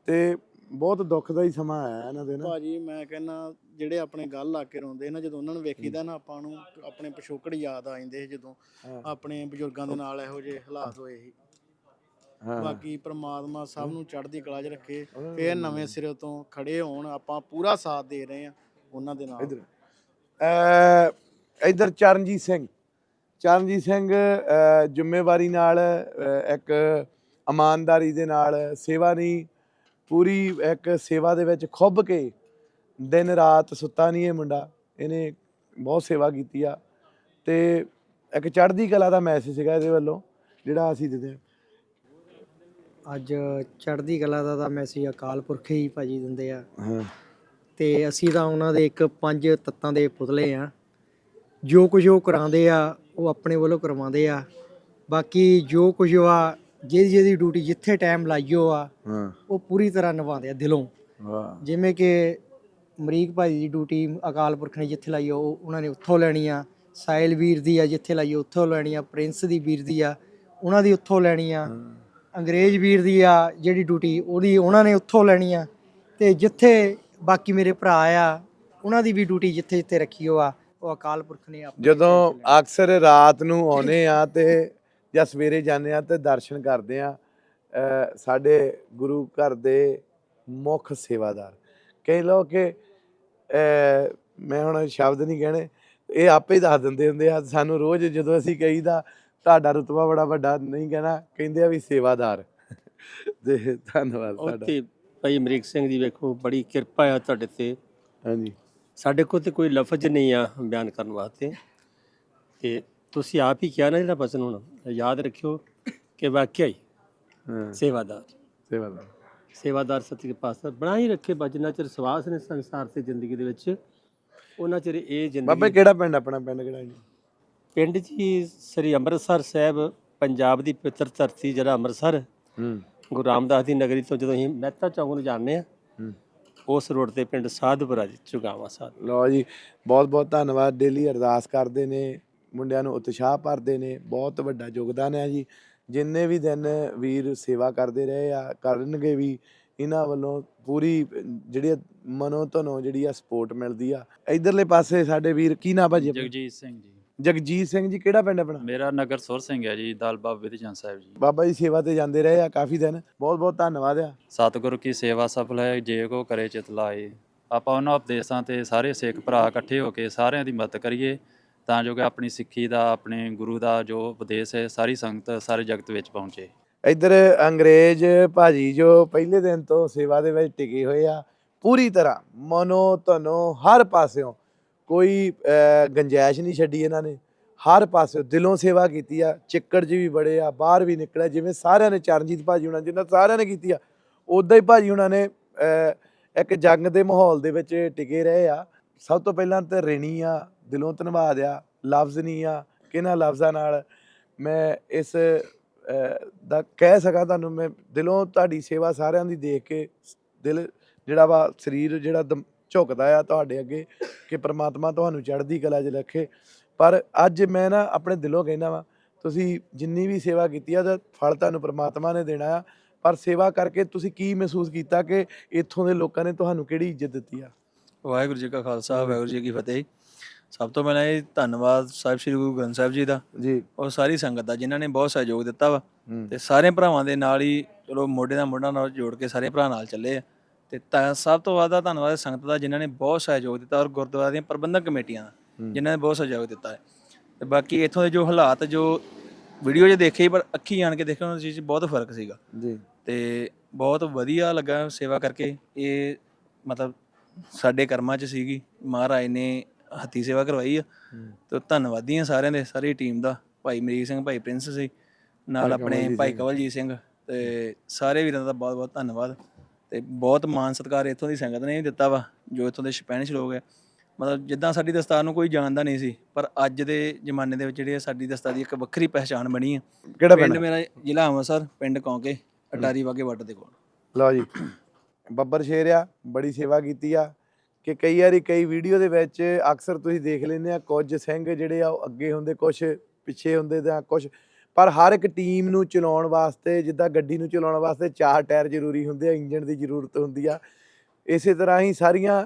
A: ਤੇ ਬਹੁਤ ਦੁੱਖ ਦਾ ਹੀ ਸਮਾਂ ਆਇਆ ਇਹਨਾਂ ਦੇ ਨਾ।
D: ਭਾਜੀ ਮੈਂ ਕਹਿੰਦਾ ਜਿਹੜੇ ਆਪਣੇ ਗੱਲ ਲਾ ਕੇ ਰੋਂਦੇ ਨਾ ਜਦੋਂ ਉਹਨਾਂ ਨੂੰ ਵੇਖੀਦਾ ਨਾ ਆਪਾਂ ਨੂੰ ਆਪਣੇ ਪਿਛੋਕੜ ਯਾਦ ਆ ਜਾਂਦੇ ਸੀ ਜਦੋਂ
A: ਹਾਂ,
D: ਆਪਣੇ ਬਜ਼ੁਰਗਾਂ ਦੇ ਨਾਲ ਇਹੋ ਜਿਹੇ ਹਾਲਾਤ ਹੋਏ ਸੀ।
A: ਹਾਂ।
D: ਬਾਕੀ ਪ੍ਰਮਾਤਮਾ ਸਭ ਨੂੰ ਚੜ੍ਹਦੀ ਕਲਾ 'ਚ ਰੱਖੇ ਫੇਰ ਨਵੇਂ ਸਿਰੇ ਤੋਂ ਖੜੇ ਹੋਣ ਆਪਾਂ ਪੂਰਾ ਸਾਥ ਦੇ ਰਹੇ ਆ ਉਹਨਾਂ ਦੇ ਨਾਲ।
A: ਇੱਧਰ। ਅਹ, ਇੱਧਰ ਚਰਨਜੀਤ ਸਿੰਘ। ਚਰਨਜੀਤ ਸਿੰਘ ਅਹ, ਜ਼ਿੰਮੇਵਾਰੀ ਨਾਲ ਅਹ, ਇੱਕ ਇਮਾਨਦਾਰੀ ਦੇ ਨਾਲ ਸੇਵਾ ਨਹੀਂ ਪੂਰੀ ਇੱਕ ਸੇਵਾ ਦੇ ਵਿੱਚ ਖੁੱਭ ਕੇ ਦਿਨ ਰਾਤ ਸੁੱਤਾ ਨਹੀਂ ਇਹ ਮੁੰਡਾ। ਇਹਨੇ ਬਹੁਤ ਸੇਵਾ ਕੀਤੀ ਆ। ਤੇ ਇੱਕ ਚੜ੍ਹਦੀ ਕਲਾ ਦਾ ਮੈਸੇਜ ਸੀਗਾ ਇਹਦੇ ਵੱਲੋਂ ਜਿਹੜਾ ਅਸੀਂ ਦਿੰਦੇ ਹਾਂ।
H: ਅੱਜ ਚੜ੍ਹਦੀ ਕਲਾ ਦਾ ਤਾਂ ਮੈਸੇਜ ਅਕਾਲ ਪੁਰਖ ਹੀ ਭਾਜੀ ਦਿੰਦੇ ਆ।
A: ਹਾਂ।
H: ਤੇ ਅਸੀਂ ਤਾਂ ਉਹਨਾਂ ਦੇ ਇੱਕ ਪੰਜ ਤੱਤਾਂ ਦੇ ਪੁਤਲੇ ਆ। ਜੋ ਕੁਝ ਉਹ ਕਰਾਉਂਦੇ ਆ ਉਹ ਆਪਣੇ ਵੱਲੋਂ ਕਰਵਾਉਂਦੇ ਆ। ਬਾਕੀ ਜੋ ਕੁਝ ਆ ਜਿਹਦੀ ਜਿਹਦੀ ਡਿਊਟੀ ਜਿੱਥੇ ਟਾਈਮ ਲਾਈਓ ਆ
A: ਹਾਂ।
H: ਉਹ ਪੂਰੀ ਤਰ੍ਹਾਂ ਨਿਭਾਉਂਦੇ ਆ ਦਿਲੋਂ।
A: ਵਾਹ।
H: ਜਿਵੇਂ ਕਿ ਅਮਰੀਕ ਭਾਈ ਦੀ ਡਿਊਟੀ ਅਕਾਲ ਪੁਰਖ ਨੇ ਜਿੱਥੇ ਲਾਈ ਆ, ਉਹ ਉਹਨਾਂ ਨੇ ਉੱਥੋਂ ਲੈਣੀ ਆ। ਸਾਇਲ ਵੀਰ ਦੀ ਆ ਜਿੱਥੇ ਲਾਈ ਆ, ਉੱਥੋਂ ਲੈਣੀ ਆ। ਪ੍ਰਿੰਸ ਦੀ ਵੀਰ ਦੀ ਆ ਉਹਨਾਂ ਦੀ ਉੱਥੋਂ ਲੈਣੀ ਆ। ਅੰਗਰੇਜ਼ ਵੀਰ ਦੀ ਆ ਜਿਹੜੀ ਡਿਊਟੀ ਉਹਦੀ ਉਹਨਾਂ ਨੇ ਉੱਥੋਂ ਲੈਣੀ ਆ। ਤੇ ਜਿੱਥੇ ਬਾਕੀ ਮੇਰੇ ਭਰਾ ਆ ਉਹਨਾਂ ਦੀ ਵੀ ਡਿਊਟੀ ਜਿੱਥੇ ਜਿੱਥੇ ਰੱਖੀ ਹੋ ਆ ਉਹ ਅਕਾਲ ਪੁਰਖ ਨੇ ਆਪਣੇ
A: ਜਦੋਂ ਅਕਸਰ ਰਾਤ ਨੂੰ ਆਉਨੇ ਆ ਤੇ ਜਾਂ ਸਵੇਰੇ ਜਾਂਦੇ ਆ ਤੇ ਦਰਸ਼ਨ ਕਰਦੇ ਆ ਸਾਡੇ ਗੁਰੂ ਘਰ ਦੇ ਮੁੱਖ ਸੇਵਾਦਾਰ। ਕਈ ਲੋਕ ਕਿ ਮੈਂ ਹੁਣ ਸ਼ਬਦ ਨਹੀਂ ਕਹਿਣੇ ਇਹ ਆਪੇ ਹੀ ਦੱਸ ਦਿੰਦੇ ਹੁੰਦੇ ਆ ਸਾਨੂੰ ਰੋਜ਼ ਜਦੋਂ ਅਸੀਂ ਕਹੀਦਾ ਤੁਹਾਡਾ ਰੁਤਬਾ ਬੜਾ ਵੱਡਾ ਨਹੀਂ ਕਹਿਣਾ ਕਹਿੰਦੇ ਆ ਵੀ ਸੇਵਾਦਾਰ। ਤੇ ਧੰਨਵਾਦ ਤੁਹਾਡਾ
I: ਉੱਥੇ ਭਾਈ ਅਮਰੀਕ ਸਿੰਘ ਦੀ ਵੇਖੋ ਬੜੀ ਕਿਰਪਾ ਆ ਤੁਹਾਡੇ ਤੇ।
A: ਹਾਂਜੀ।
I: ਸਾਡੇ ਕੋਲ ਤੇ ਕੋਈ ਲਫ਼ਜ਼ ਨਹੀਂ ਆ ਬਿਆਨ ਕਰਨ ਵਾਸਤੇ। ਤੇ ਤੁਸੀਂ ਆਪ ਹੀ ਕਿਹਾ ਨਾ ਜਿਹੜਾ ਬਚਨ ਹੁਣ। ਯਾਦ ਰੱਖਿਓ ਕਿ ਵਾਕਿਆ ਹੀ
A: ਹਾਂ।
I: ਸੇਵਾਦਾਰ।
A: ਸੇਵਾਦਾਰ।
I: ਸੇਵਾਦਾਰ ਸੱਚੇ ਪਾਤਸ਼ਾਹ ਬਣਾ ਹੀ ਰੱਖੇ ਬਚਨਾ ਚਿਰ ਸਵਾਸ ਨੇ ਸੰਸਾਰ ਤੇ ਜ਼ਿੰਦਗੀ ਦੇ ਵਿੱਚ ਉਹਨਾਂ ਚਿਰ ਇਹ
A: ਬਾਬੇ
I: ਜ਼ਿੰਦਗੀ
A: ਕਿਹੜਾ ਪਿੰਡ ਆਪਣਾ ਪਿੰਡ ਕਿਹੜਾ ਜੀ?
I: ਪਿੰਡ ਜੀ ਸ੍ਰੀ ਅੰਮ੍ਰਿਤਸਰ ਸਾਹਿਬ ਪੰਜਾਬ ਦੀ ਪਵਿੱਤਰ ਧਰਤੀ ਜਿਹੜਾ ਅੰਮ੍ਰਿਤਸਰ
A: ਹੂੰ।
I: ਗੁਰੂ ਰਾਮਦਾਸ ਦੀ ਨਗਰੀ ਤੋਂ ਜਦੋਂ ਅਸੀਂ ਮਹਿਤਾ ਚੌਂਕ ਨੂੰ ਜਾਂਦੇ ਆ
A: ਹੂੰ।
I: ਉਸ ਰੋਡ ਤੇ ਪਿੰਡ ਸਾਧਪੁਰਾ ਜੀ ਚੁਗਾਵਾ ਸਾਧ।
A: ਲਓ ਜੀ ਬਹੁਤ ਬਹੁਤ ਧੰਨਵਾਦ ਡੇਲੀ ਅਰਦਾਸ ਕਰਦੇ ਨੇ। ਮੁੰਡਿਆਂ ਨੂੰ ਉਤਸ਼ਾਹ ਭਰਦੇ ਨੇ ਬਹੁਤ ਵੱਡਾ ਯੋਗਦਾਨ ਹੈ ਜੀ। ਜਿੰਨੇ ਵੀ ਦਿਨ ਵੀਰ ਸੇਵਾ ਕਰਦੇ ਰਹੇ ਆ ਕਰਨਗੇ ਵੀ ਇਹਨਾਂ ਵੱਲੋਂ ਪੂਰੀ ਜਿਹੜੀ ਮਨੋ ਧਨੋ ਜਿਹੜੀ ਆ ਸਪੋਰਟ ਮਿਲਦੀ ਆ। ਇਧਰਲੇ ਪਾਸੇ ਸਾਡੇ ਵੀਰ ਕੀ ਨਾਮ ਭਾਜੀ?
C: ਜਗਜੀਤ ਸਿੰਘ ਜੀ।
A: ਜਗਜੀਤ ਸਿੰਘ ਜੀ ਕਿਹੜਾ ਪਿੰਡ ਆਪਣਾ?
C: ਮੇਰਾ ਨਗਰ ਸੁਰ ਸਿੰਘ ਹੈ ਜੀ ਦਲ ਬਾਬੇ ਦੀ ਜਨ ਸਾਹਿਬ ਜੀ।
A: ਬਾਬਾ ਜੀ ਸੇਵਾ ਤੇ ਜਾਂਦੇ ਰਹੇ ਆ ਕਾਫੀ ਦਿਨ ਬਹੁਤ ਬਹੁਤ ਧੰਨਵਾਦ ਆ।
C: ਸਤਿਗੁਰੂ ਕੀ ਸੇਵਾ ਸਫਲ ਹੈ ਜੇ ਕੋ ਕਰੇ ਚਿਤ ਲਾਏ। ਆਪਾਂ ਉਹਨਾਂ ਉਪਦੇਸ਼ਾਂ ਤੇ ਸਾਰੇ ਸਿੱਖ ਭਰਾ ਇਕੱਠੇ ਹੋ ਕੇ ਸਾਰਿਆਂ ਦੀ ਮਦਦ ਕਰੀਏ। ਤਾਂ ਜੋ ਕਿ ਆਪਣੀ ਸਿੱਖੀ ਦਾ, ਆਪਣੇ ਗੁਰੂ ਦਾ ਜੋ ਉਪਦੇਸ਼ ਹੈ, ਸਾਰੀ ਸੰਗਤ ਸਾਰੇ ਜਗਤ ਵਿੱਚ ਪਹੁੰਚੇ।
A: ਇੱਧਰ ਅੰਗਰੇਜ਼ ਭਾਜੀ ਜੋ ਪਹਿਲੇ ਦਿਨ ਤੋਂ ਸੇਵਾ ਦੇ ਵਿੱਚ ਟਿਕੇ ਹੋਏ ਆ, ਪੂਰੀ ਤਰ੍ਹਾਂ ਮਨੋ ਧਨੋ ਹਰ ਪਾਸਿਓਂ ਕੋਈ ਗੰਜਾਇਸ਼ ਨਹੀਂ ਛੱਡੀ ਇਹਨਾਂ ਨੇ। ਹਰ ਪਾਸਿਓਂ ਦਿਲੋਂ ਸੇਵਾ ਕੀਤੀ ਆ, ਚਿੱਕੜ 'ਚ ਵੀ ਬੜੇ ਆ, ਬਾਹਰ ਵੀ ਨਿਕਲਿਆ, ਜਿਵੇਂ ਸਾਰਿਆਂ ਨੇ, ਚਰਨਜੀਤ ਭਾਜੀ ਹੁਣਾਂ ਜਿੰਨਾ ਸਾਰਿਆਂ ਨੇ ਕੀਤੀ ਆ ਉਦਾਂ ਹੀ ਭਾਜੀ ਹੁਣਾਂ ਨੇ ਇੱਕ ਜੰਗ ਦੇ ਮਾਹੌਲ ਦੇ ਵਿੱਚ ਟਿਕੇ ਰਹੇ ਆ। ਸਭ ਤੋਂ ਪਹਿਲਾਂ ਤਾਂ ਰਿਣੀ ਆ ਦਿਲੋਂ ਧੰਨਵਾਦ ਆ ਲਫ਼ਜ਼ ਨਹੀਂ ਆ, ਕਿਹਨਾਂ ਲਫ਼ਜ਼ਾਂ ਨਾਲ ਮੈਂ ਇਸ ਦਾ ਕਹਿ ਸਕਾਂ ਤੁਹਾਨੂੰ, ਮੈਂ ਦਿਲੋਂ ਤੁਹਾਡੀ ਸੇਵਾ ਸਾਰਿਆਂ ਦੀ ਦੇਖ ਕੇ ਦਿਲ ਜਿਹੜਾ ਵਾ, ਸਰੀਰ ਜਿਹੜਾ ਦਮ- ਝੁਕਦਾ ਆ ਤੁਹਾਡੇ ਅੱਗੇ ਕਿ ਪ੍ਰਮਾਤਮਾ ਤੁਹਾਨੂੰ ਚੜ੍ਹਦੀ ਕਲਾ 'ਚ ਰੱਖੇ। ਪਰ ਅੱਜ ਮੈਂ ਨਾ ਆਪਣੇ ਦਿਲੋਂ ਕਹਿੰਦਾ ਵਾਂ, ਤੁਸੀਂ ਜਿੰਨੀ ਵੀ ਸੇਵਾ ਕੀਤੀ ਆ, ਉਹਦਾ ਫਲ ਤੁਹਾਨੂੰ ਪ੍ਰਮਾਤਮਾ ਨੇ ਦੇਣਾ ਆ, ਪਰ ਸੇਵਾ ਕਰਕੇ ਤੁਸੀਂ ਕੀ ਮਹਿਸੂਸ ਕੀਤਾ ਕਿ ਇੱਥੋਂ ਦੇ ਲੋਕਾਂ ਨੇ ਤੁਹਾਨੂੰ ਕਿਹੜੀ ਇੱਜ਼ਤ ਦਿੱਤੀ ਆ?
B: ਵਾਹਿਗੁਰੂ ਜੀ ਕਾ ਖਾਲਸਾ, ਵਾਹਿਗੁਰੂ ਜੀ ਕੀ ਫਤਿਹ। ਸਭ ਤੋਂ ਪਹਿਲਾਂ ਇਹ ਧੰਨਵਾਦ ਸਾਹਿਬ ਸ੍ਰੀ ਗੁਰੂ ਗ੍ਰੰਥ ਸਾਹਿਬ ਜੀ ਦਾ
A: ਜੀ।
B: ਔਰ ਸਾਰੀ ਸੰਗਤ ਦਾ ਜਿਨ੍ਹਾਂ ਨੇ ਬਹੁਤ ਸਹਿਯੋਗ ਦਿੱਤਾ ਵਾ। ਤੇ ਸਾਰੇ ਭਰਾਵਾਂ ਦੇ ਨਾਲ ਹੀ ਚਲੋ ਮੋਢੇ ਨਾਲ ਮੋਢਾ ਨਾਲ ਜੋੜ ਕੇ ਸਾਰੇ ਭਰਾ ਨਾਲ ਚੱਲੇ ਆ। ਤੇ ਤਾਂ ਸਭ ਤੋਂ ਵੱਧ ਧੰਨਵਾਦ ਸੰਗਤ ਦਾ ਜਿਨ੍ਹਾਂ ਨੇ ਬਹੁਤ ਸਹਿਯੋਗ ਦਿੱਤਾ ਔਰ ਗੁਰਦੁਆਰਾ ਦੀਆਂ ਪ੍ਰਬੰਧਕ ਕਮੇਟੀਆਂ ਦਾ। ਜਿਨ੍ਹਾਂ ਨੇ ਬਹੁਤ ਸਹਿਯੋਗ ਦਿੱਤਾ ਹੈ। ਤੇ ਬਾਕੀ ਇੱਥੋਂ ਦੇ ਜੋ ਹਾਲਾਤ ਜੋ ਵੀਡੀਓ 'ਚ ਦੇਖੇ ਪਰ ਅੱਖੀ ਆਣ ਕੇ ਦੇਖਣ ਉਹਨਾਂ ਚੀਜ਼ 'ਚ ਬਹੁਤ ਫ਼ਰਕ ਸੀਗਾ।
A: ਜੀ।
B: ਤੇ ਬਹੁਤ ਵਧੀਆ ਲੱਗਾ ਸੇਵਾ ਕਰਕੇ। ਇਹ ਮਤਲਬ ਸਾਡੇ ਕਰਮਾਂ 'ਚ ਸੀਗੀ। ਮਹਾਰਾਜ ਨੇ ਹੱਥੀ ਸੇਵਾ ਕਰਵਾਈ ਆ। ਤੇ ਧੰਨਵਾਦੀ ਆ ਸਾਰਿਆਂ ਦੇ ਸਾਰੀ ਟੀਮ ਦਾ। ਭਾਈ ਮਰੀਕ ਸਿੰਘ ਭਾਈ ਪ੍ਰਿੰਸ ਸੀ ਨਾਲ ਆਪਣੇ ਭਾਈ। ਕਵਲਜੀਤ ਸਿੰਘ ਤੇ ਸਾਰੇ ਵੀਰਾਂ ਦਾ ਬਹੁਤ ਬਹੁਤ ਧੰਨਵਾਦ। ਤੇ ਬਹੁਤ ਮਾਣ ਸਤਿਕਾਰ ਇੱਥੋਂ ਦੀ ਸੰਗਤ ਨੇ ਵੀ ਦਿੱਤਾ ਵਾ ਜੋ ਇੱਥੋਂ ਦੇ ਸਪੈਨਿਸ਼ ਲੋਕ ਹੈ ਮਤਲਬ ਜਿੱਦਾਂ ਸਾਡੀ ਦਸਤਾਰ ਨੂੰ ਕੋਈ ਜਾਣਦਾ ਨਹੀਂ ਸੀ ਪਰ ਅੱਜ ਦੇ ਜ਼ਮਾਨੇ ਦੇ ਵਿੱਚ ਜਿਹੜੀ ਸਾਡੀ ਦਸਤਾਰ ਦੀ ਇੱਕ ਵੱਖਰੀ ਪਹਿਚਾਣ ਬਣੀ ਹੈ
A: ਕਿਹੜਾ
B: ਪਿੰਡ
A: ਪਿੰਡ?
B: ਮੇਰਾ ਜ਼ਿਲ੍ਹਾ ਅੰਮ੍ਰਿਤਸਰ ਪਿੰਡ ਕੌਂਕੇ ਅਟਾਰੀ ਵਾਗੇ ਵੱਟ ਦੇ ਕੋਲ।
A: ਲਓ ਜੀ। ਬੱਬਰ ਸ਼ੇਰ ਆ ਬੜੀ ਸੇਵਾ ਕੀਤੀ ਆ। ਕਿ ਕਈ ਵਾਰੀ ਕਈ ਵੀਡੀਓ ਦੇ ਵਿੱਚ ਅਕਸਰ ਤੁਸੀਂ ਦੇਖ ਲੈਂਦੇ ਆ, ਕੁਝ ਸਿੰਘ ਜਿਹੜੇ ਆ ਉਹ ਅੱਗੇ ਹੁੰਦੇ, ਕੁਝ ਪਿੱਛੇ ਹੁੰਦੇ ਜਾਂ ਕੁਝ, ਪਰ ਹਰ ਇੱਕ ਟੀਮ ਨੂੰ ਚਲਾਉਣ ਵਾਸਤੇ, ਜਿੱਦਾਂ ਗੱਡੀ ਨੂੰ ਚਲਾਉਣ ਵਾਸਤੇ ਚਾਰ ਟਾਇਰ ਜ਼ਰੂਰੀ ਹੁੰਦੇ ਆ ਇੰਜਨ ਦੀ ਜ਼ਰੂਰਤ ਹੁੰਦੀ ਆ। ਇਸੇ ਤਰ੍ਹਾਂ ਹੀ ਸਾਰੀਆਂ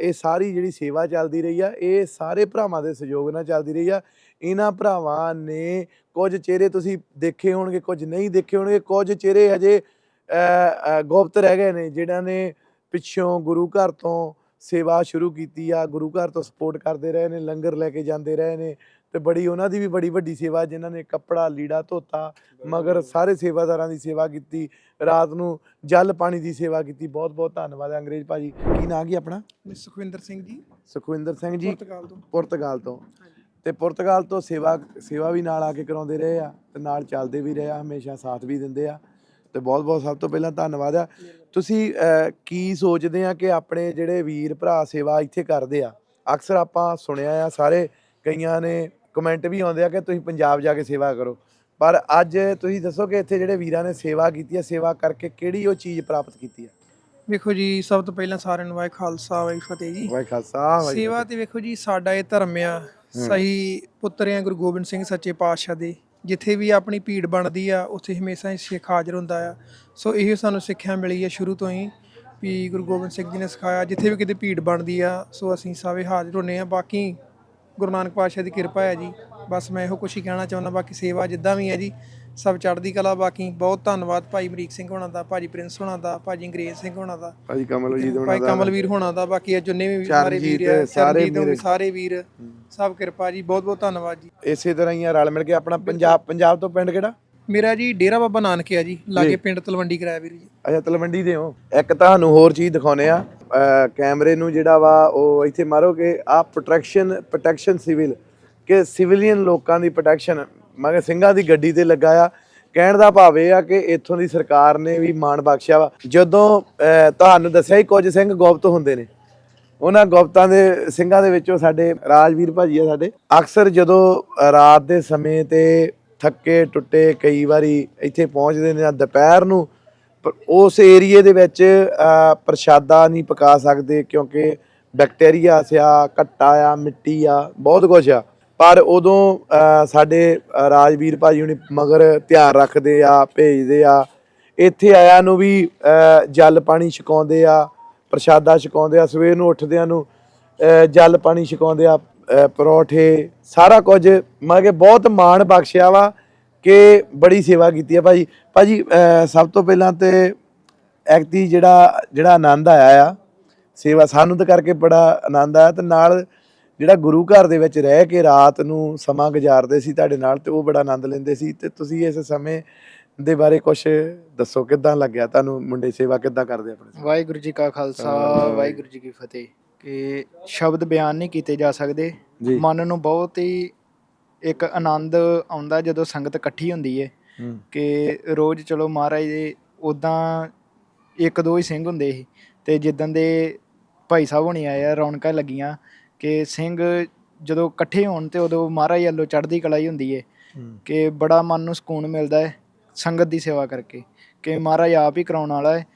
A: ਇਹ ਸਾਰੀ ਜਿਹੜੀ ਸੇਵਾ ਚੱਲਦੀ ਰਹੀ ਆ, ਇਹ ਸਾਰੇ ਭਰਾਵਾਂ ਦੇ ਸਹਿਯੋਗ ਨਾਲ ਚੱਲਦੀ ਰਹੀ ਆ। ਇਹਨਾਂ ਭਰਾਵਾਂ ਨੇ ਕੁਝ ਚਿਹਰੇ ਤੁਸੀਂ ਦੇਖੇ ਹੋਣਗੇ, ਕੁਝ ਨਹੀਂ ਦੇਖੇ ਹੋਣਗੇ, ਕੁਝ ਚਿਹਰੇ ਹਜੇ ਗੁਪਤ ਰਹਿ ਗਏ ਨੇ, ਜਿਨ੍ਹਾਂ ਨੇ ਪਿੱਛੋਂ ਗੁਰੂ ਘਰ ਤੋਂ ਸੇਵਾ ਸ਼ੁਰੂ ਕੀਤੀ ਆ ਗੁਰੂ ਘਰ ਤੋਂ ਸਪੋਰਟ ਕਰਦੇ ਰਹੇ ਨੇ ਲੰਗਰ ਲੈ ਕੇ ਜਾਂਦੇ ਰਹੇ ਨੇ ਤੇ ਬੜੀ ਉਹਨਾਂ ਦੀ ਵੀ ਬੜੀ ਵੱਡੀ ਸੇਵਾ ਜਿਨ੍ਹਾਂ ਨੇ ਕੱਪੜਾ ਲੀੜਾ ਧੋਤਾ ਮਗਰ ਸਾਰੇ ਸੇਵਾਦਾਰਾਂ ਦੀ ਸੇਵਾ ਕੀਤੀ ਰਾਤ ਨੂੰ ਜਲ ਪਾਣੀ ਦੀ ਸੇਵਾ ਕੀਤੀ ਬਹੁਤ ਬਹੁਤ ਧੰਨਵਾਦ ਹੈ ਅੰਗਰੇਜ਼ ਭਾਜੀ। ਕੀ ਨਾਂ ਕੀ ਆਪਣਾ?
D: ਸੁਖਵਿੰਦਰ ਸਿੰਘ ਜੀ।
A: ਸੁਖਵਿੰਦਰ ਸਿੰਘ ਜੀ
D: ਪੁਰਤਗਾਲ ਤੋਂ।
A: ਪੁਰਤਗਾਲ ਤੋਂ। ਤੇ ਪੁਰਤਗਾਲ ਤੋਂ ਸੇਵਾ ਸੇਵਾ ਵੀ ਨਾਲ ਆ ਕੇ ਕਰਾਉਂਦੇ ਰਹੇ ਆ ਤੇ ਨਾਲ ਚੱਲਦੇ ਵੀ ਰਹੇ ਆ ਹਮੇਸ਼ਾ ਸਾਥ ਵੀ ਦਿੰਦੇ ਆ। ਤੇ ਬਹੁਤ ਬਹੁਤ ਸਭ ਤੋਂ ਪਹਿਲਾਂ ਧੰਨਵਾਦ ਆ। ਤੁਸੀਂ ਕੀ ਸੋਚਦੇ ਆ ਕਿ ਆਪਣੇ ਜਿਹੜੇ ਵੀਰ ਭਰਾ ਸੇਵਾ ਇੱਥੇ ਕਰਦੇ ਆ? ਅਕਸਰ ਆਪਾਂ ਸੁਣਿਆ ਆ ਸਾਰੇ ਕਈਆਂ ਨੇ ਕਮੈਂਟ ਵੀ ਆਉਂਦੇ ਆ ਕਿ ਤੁਸੀਂ ਪੰਜਾਬ ਜਾ ਕੇ ਸੇਵਾ ਕਰੋ। ਪਰ ਅੱਜ ਤੁਸੀਂ ਦੱਸੋ ਕਿ ਇੱਥੇ ਜਿਹੜੇ ਵੀਰਾਂ ਨੇ ਸੇਵਾ ਕੀਤੀ ਆ ਸੇਵਾ ਕਰਕੇ ਕਿਹੜੀ ਉਹ ਚੀਜ਼ ਪ੍ਰਾਪਤ ਕੀਤੀ ਆ?
J: ਵੇਖੋ ਜੀ ਸਭ ਤੋਂ ਪਹਿਲਾਂ ਸਾਰਿਆਂ ਨੂੰ ਵਾਹਿ ਖਾਲਸਾ ਵਾਹਿ ਫਤਿਹ ਜੀ।
A: ਵਾਹਿ ਖਾਲਸਾ
J: ਸੇਵਾ ਤੇ ਵੇਖੋ ਜੀ ਸਾਡਾ ਇਹ ਧਰਮ ਆ ਸਹੀ ਪੁੱਤਰ ਆ ਗੁਰੂ ਗੋਬਿੰਦ ਸਿੰਘ ਸੱਚੇ ਪਾਤਸ਼ਾਹ ਦੇ। ਜਿੱਥੇ ਵੀ ਆਪਣੀ ਭੀੜ ਬਣਦੀ ਆ, ਉੱਥੇ ਹਮੇਸ਼ਾ ਹੀ ਸਿੱਖ ਹਾਜ਼ਰ ਹੁੰਦਾ ਆ। ਸੋ ਇਹ ਸਾਨੂੰ ਸਿੱਖਿਆ ਮਿਲੀ ਹੈ ਸ਼ੁਰੂ ਤੋਂ ਹੀ ਵੀ ਗੁਰੂ ਗੋਬਿੰਦ ਸਿੰਘ ਜੀ ਨੇ ਸਿਖਾਇਆ, ਜਿੱਥੇ ਵੀ ਕਿਤੇ ਭੀੜ ਬਣਦੀ ਆ, ਸੋ ਅਸੀਂ ਸਾਰੇ ਹਾਜ਼ਰ ਹੁੰਨੇ ਆ। ਬਾਕੀ ਗੁਰੂ ਨਾਨਕ ਪਾਤਸ਼ਾਹ ਦੀ ਕਿਰਪਾ ਹੈ ਜੀ। ਬਸ ਮੈਂ ਇਹੋ ਕੁਛ ਹੀ ਕਹਿਣਾ ਚਾਹੁੰਦਾ, ਬਾਕੀ ਸੇਵਾ ਜਿੱਦਾਂ ਵੀ ਹੈ ਜੀ ਸਭ ਚੜ੍ਹਦੀ ਕਲਾ ਬਾਕੀ ਬਹੁਤ ਧੰਨਵਾਦ ਭਾਈ ਅਮਰੀਕ ਸਿੰਘ ਹੋਣਾ ਦਾ ਭਾਜੀ ਪ੍ਰਿੰਸ ਹੋਣਾ ਦਾ ਭਾਜੀ ਅੰਗਰੇਜ਼ ਸਿੰਘ ਹੋਣਾ ਦਾ।
A: ਭਾਜੀ ਕਮਲਜੀਤ ਹੋਣਾ
J: ਭਾਈ
A: ਦਾ।
J: ਕਮਲਵੀਰ ਹੋਣਾ ਦਾ ਬਾਕੀ ਇਹ ਜਿੰਨੇ ਵੀ ਸਾਰੇ ਵੀਰ ਆ
A: ਸਾਰੇ ਮੇਰੇ-
J: ਸਾਰੇ ਵੀਰ ਸਭ ਕਿਰਪਾ ਜੀ ਬਹੁਤ ਬਹੁਤ ਧੰਨਵਾਦ ਜੀ।
A: ਇਸੇ ਤਰ੍ਹਾਂ ਹੀ ਆ ਰਲ ਮਿਲ ਕੇ ਆਪਣਾ ਪੰਜਾਬ ਪੰਜਾਬ ਤੋਂ ਪਿੰਡ ਕਿਹੜਾ?
J: ਮੇਰਾ ਜੀ ਡੇਰਾ ਬਾਬਾ ਨਾਨਕ ਆ ਜੀ ਲਾਗੇ ਪਿੰਡ ਤਲਵੰਡੀ ਕਰਾਇਆ ਵੀਰ ਜੀ।
A: ਅੱਛਾ ਤਲਵੰਡੀ ਦੇ ਹੋ। ਇੱਕ ਤੁਹਾਨੂੰ ਹੋਰ ਚੀਜ਼ ਦਿਖਾਉਨੇ ਆ ਕੈਮਰੇ ਨੂੰ ਜਿਹੜਾ ਵਾ ਉਹ ਇੱਥੇ ਮਾਰੋ ਕਿ ਆ ਪ੍ਰੋਟੈਕਸ਼ਨ ਪ੍ਰੋਟੈਕਸ਼ਨ ਸਿਵਲ ਕਿ ਸਿਵਲੀਅਨ ਲੋਕਾਂ ਦੀ ਪ੍ਰੋਟੈਕਸ਼ਨ ਮਗਰ ਸਿੰਘਾਂ ਦੀ ਗੱਡੀ ਤੇ ਲੱਗਾ ਆ। ਕਹਿਣ ਦਾ ਭਾਵ ਇਹ ਆ ਕਿ ਇੱਥੋਂ ਦੀ ਸਰਕਾਰ ਨੇ ਵੀ ਮਾਣ ਬਖਸ਼ਿਆ ਵਾ। ਜਦੋਂ ਅਹ, ਤੁਹਾਨੂੰ ਦੱਸਿਆ ਹੀ ਕੁਝ ਸਿੰਘ ਗੁਪਤ ਹੁੰਦੇ ਨੇ। ਉਹਨਾਂ ਗੁਪਤਾਂ ਦੇ ਸਿੰਘਾਂ ਦੇ ਵਿੱਚੋਂ ਸਾਡੇ ਰਾਜਵੀਰ ਭਾਜੀ ਆ ਸਾਡੇ। ਅਕਸਰ ਜਦੋਂ ਰਾਤ ਦੇ ਸਮੇਂ ਤੇ ਥੱਕੇ ਟੁੱਟੇ ਕਈ ਵਾਰੀ ਇੱਥੇ ਪਹੁੰਚਦੇ ਨੇ ਜਾਂ ਦੁਪਹਿਰ ਨੂੰ ਪ- ਉਸ ਏਰੀਏ ਦੇ ਵਿੱਚ ਅਹ, ਪ੍ਰਸ਼ਾਦਾ ਨਹੀਂ ਪਕਾ ਸਕਦੇ ਕਿਉਂਕਿ ਬੈਕਟੀਰੀਆ ਸਿਆ ਘੱਟਾ ਆ ਮਿੱਟੀ ਆ ਬਹੁਤ ਕੁਝ ਆ। ਪਰ ਉਦੋਂ ਸਾਡੇ ਅਹ, ਰਾਜਵੀਰ ਭਾਜੀ ਹੁਣੀ ਮਗਰ ਧਿਆਨ ਰੱਖਦੇ ਆ ਭੇਜਦੇ ਆ। ਇੱਥੇ ਆਇਆ ਨੂੰ ਵੀ ਜਲ ਪਾਣੀ ਛਕਾਉਂਦੇ ਆ ਪ੍ਰਸ਼ਾਦਾ ਛਕਾਉਂਦੇ ਆ ਸਵੇਰ ਨੂੰ ਉੱਠਦਿਆਂ ਨੂੰ ਜਲ ਪਾਣੀ ਛਕਾਉਂਦੇ ਆ ਅਹ, ਪਰੌਠੇ ਸਾਰਾ ਕੁਝ ਮੈਂ ਕਿ ਬਹੁਤ ਮਾਣ ਬਖਸ਼ਿਆ ਵਾ ਕਿ ਬੜੀ ਸੇਵਾ ਕੀਤੀ ਆ ਭਾਜੀ। ਭਾਜੀ ਅਹ, ਸਭ ਤੋਂ ਪਹਿਲਾਂ ਤੇ ਐਕਤੀ ਜਿਹੜਾ ਜਿਹੜਾ ਆਨੰਦ ਆਇਆ ਆ ਸੇਵਾ ਸਾਨੂੰ ਤਾਂ ਕਰਕੇ ਬੜਾ ਆਨੰਦ ਆਇਆ ਤੇ ਨਾਲ ਜਿਹੜਾ ਗੁਰੂ ਘਰ ਦੇ ਵਿੱਚ ਰਹਿ ਕੇ ਰਾਤ ਨੂੰ ਸਮਾਂ ਗੁਜ਼ਾਰਦੇ ਸੀ ਤੁਹਾਡੇ ਨਾਲ ਤੇ ਉਹ ਬੜਾ ਆਨੰਦ ਲੈਂਦੇ ਸੀ ਤੇ ਤੁਸੀਂ ਇਸ ਸਮੇਂ ਦੇ ਬਾਰੇ ਕੁਝ ਦੱਸੋ ਕਿੱਦਾਂ ਲੱਗਿਆ ਤੁਹਾਨੂੰ? ਮੁੰਡੇ ਸੇਵਾ ਕਿੱਦਾਂ ਕਰਦੇ ਆਪਣੇ
D: ਵਾਹਿਗੁਰੂ ਜੀ ਕਾ ਖਾਲਸਾ ਵਾਹਿਗੁਰੂ ਜੀ ਕੀ ਫਤਿਹ। ਕਿ ਸ਼ਬਦ ਬਿਆਨ ਨਹੀਂ ਕੀਤੇ ਜਾ ਸਕਦੇ। ਮਨ ਨੂੰ ਬਹੁਤ ਹੀ ਇੱਕ ਆਨੰਦ ਆਉਂਦਾ ਜਦੋਂ ਸੰਗਤ ਇਕੱਠੀ ਹੁੰਦੀ ਹੂੰ। ਕਿ ਰੋਜ਼ ਚਲੋ ਮਹਾਰਾਜ ਦੇ ਉਦਾਂ ਇੱਕ ਦੋ ਹੀ ਸਿੰਘ ਹੁੰਦੇ ਸੀ। ਤੇ ਜਿੱਦਣ ਦੇ ਭਾਈ ਸਾਹਿਬ ਹੋਣੀ ਆਏ ਆ ਰੌਣਕਾਂ ਲੱਗੀਆਂ। ਕਿ ਸਿੰਘ ਜਦੋਂ ਇਕੱਠੇ ਹੋਣ ਤੇ ਉਦੋਂ ਮਹਾਰਾਜ ਵੱਲੋਂ ਚੜ੍ਹਦੀ ਕਲਾ ਹੀ ਹੁੰਦੀ ਹੂੰ। ਕਿ ਬੜਾ ਮਨ ਨੂੰ ਸਕੂਨ ਮਿਲਦਾ ਹੈ ਸੰਗਤ ਦੀ ਸੇਵਾ ਕਰਕੇ ਕਿ ਮਹਾਰਾਜ ਆਪ ਹੀ ਕਰਾਉਣ ਵਾਲਾ ਹੈ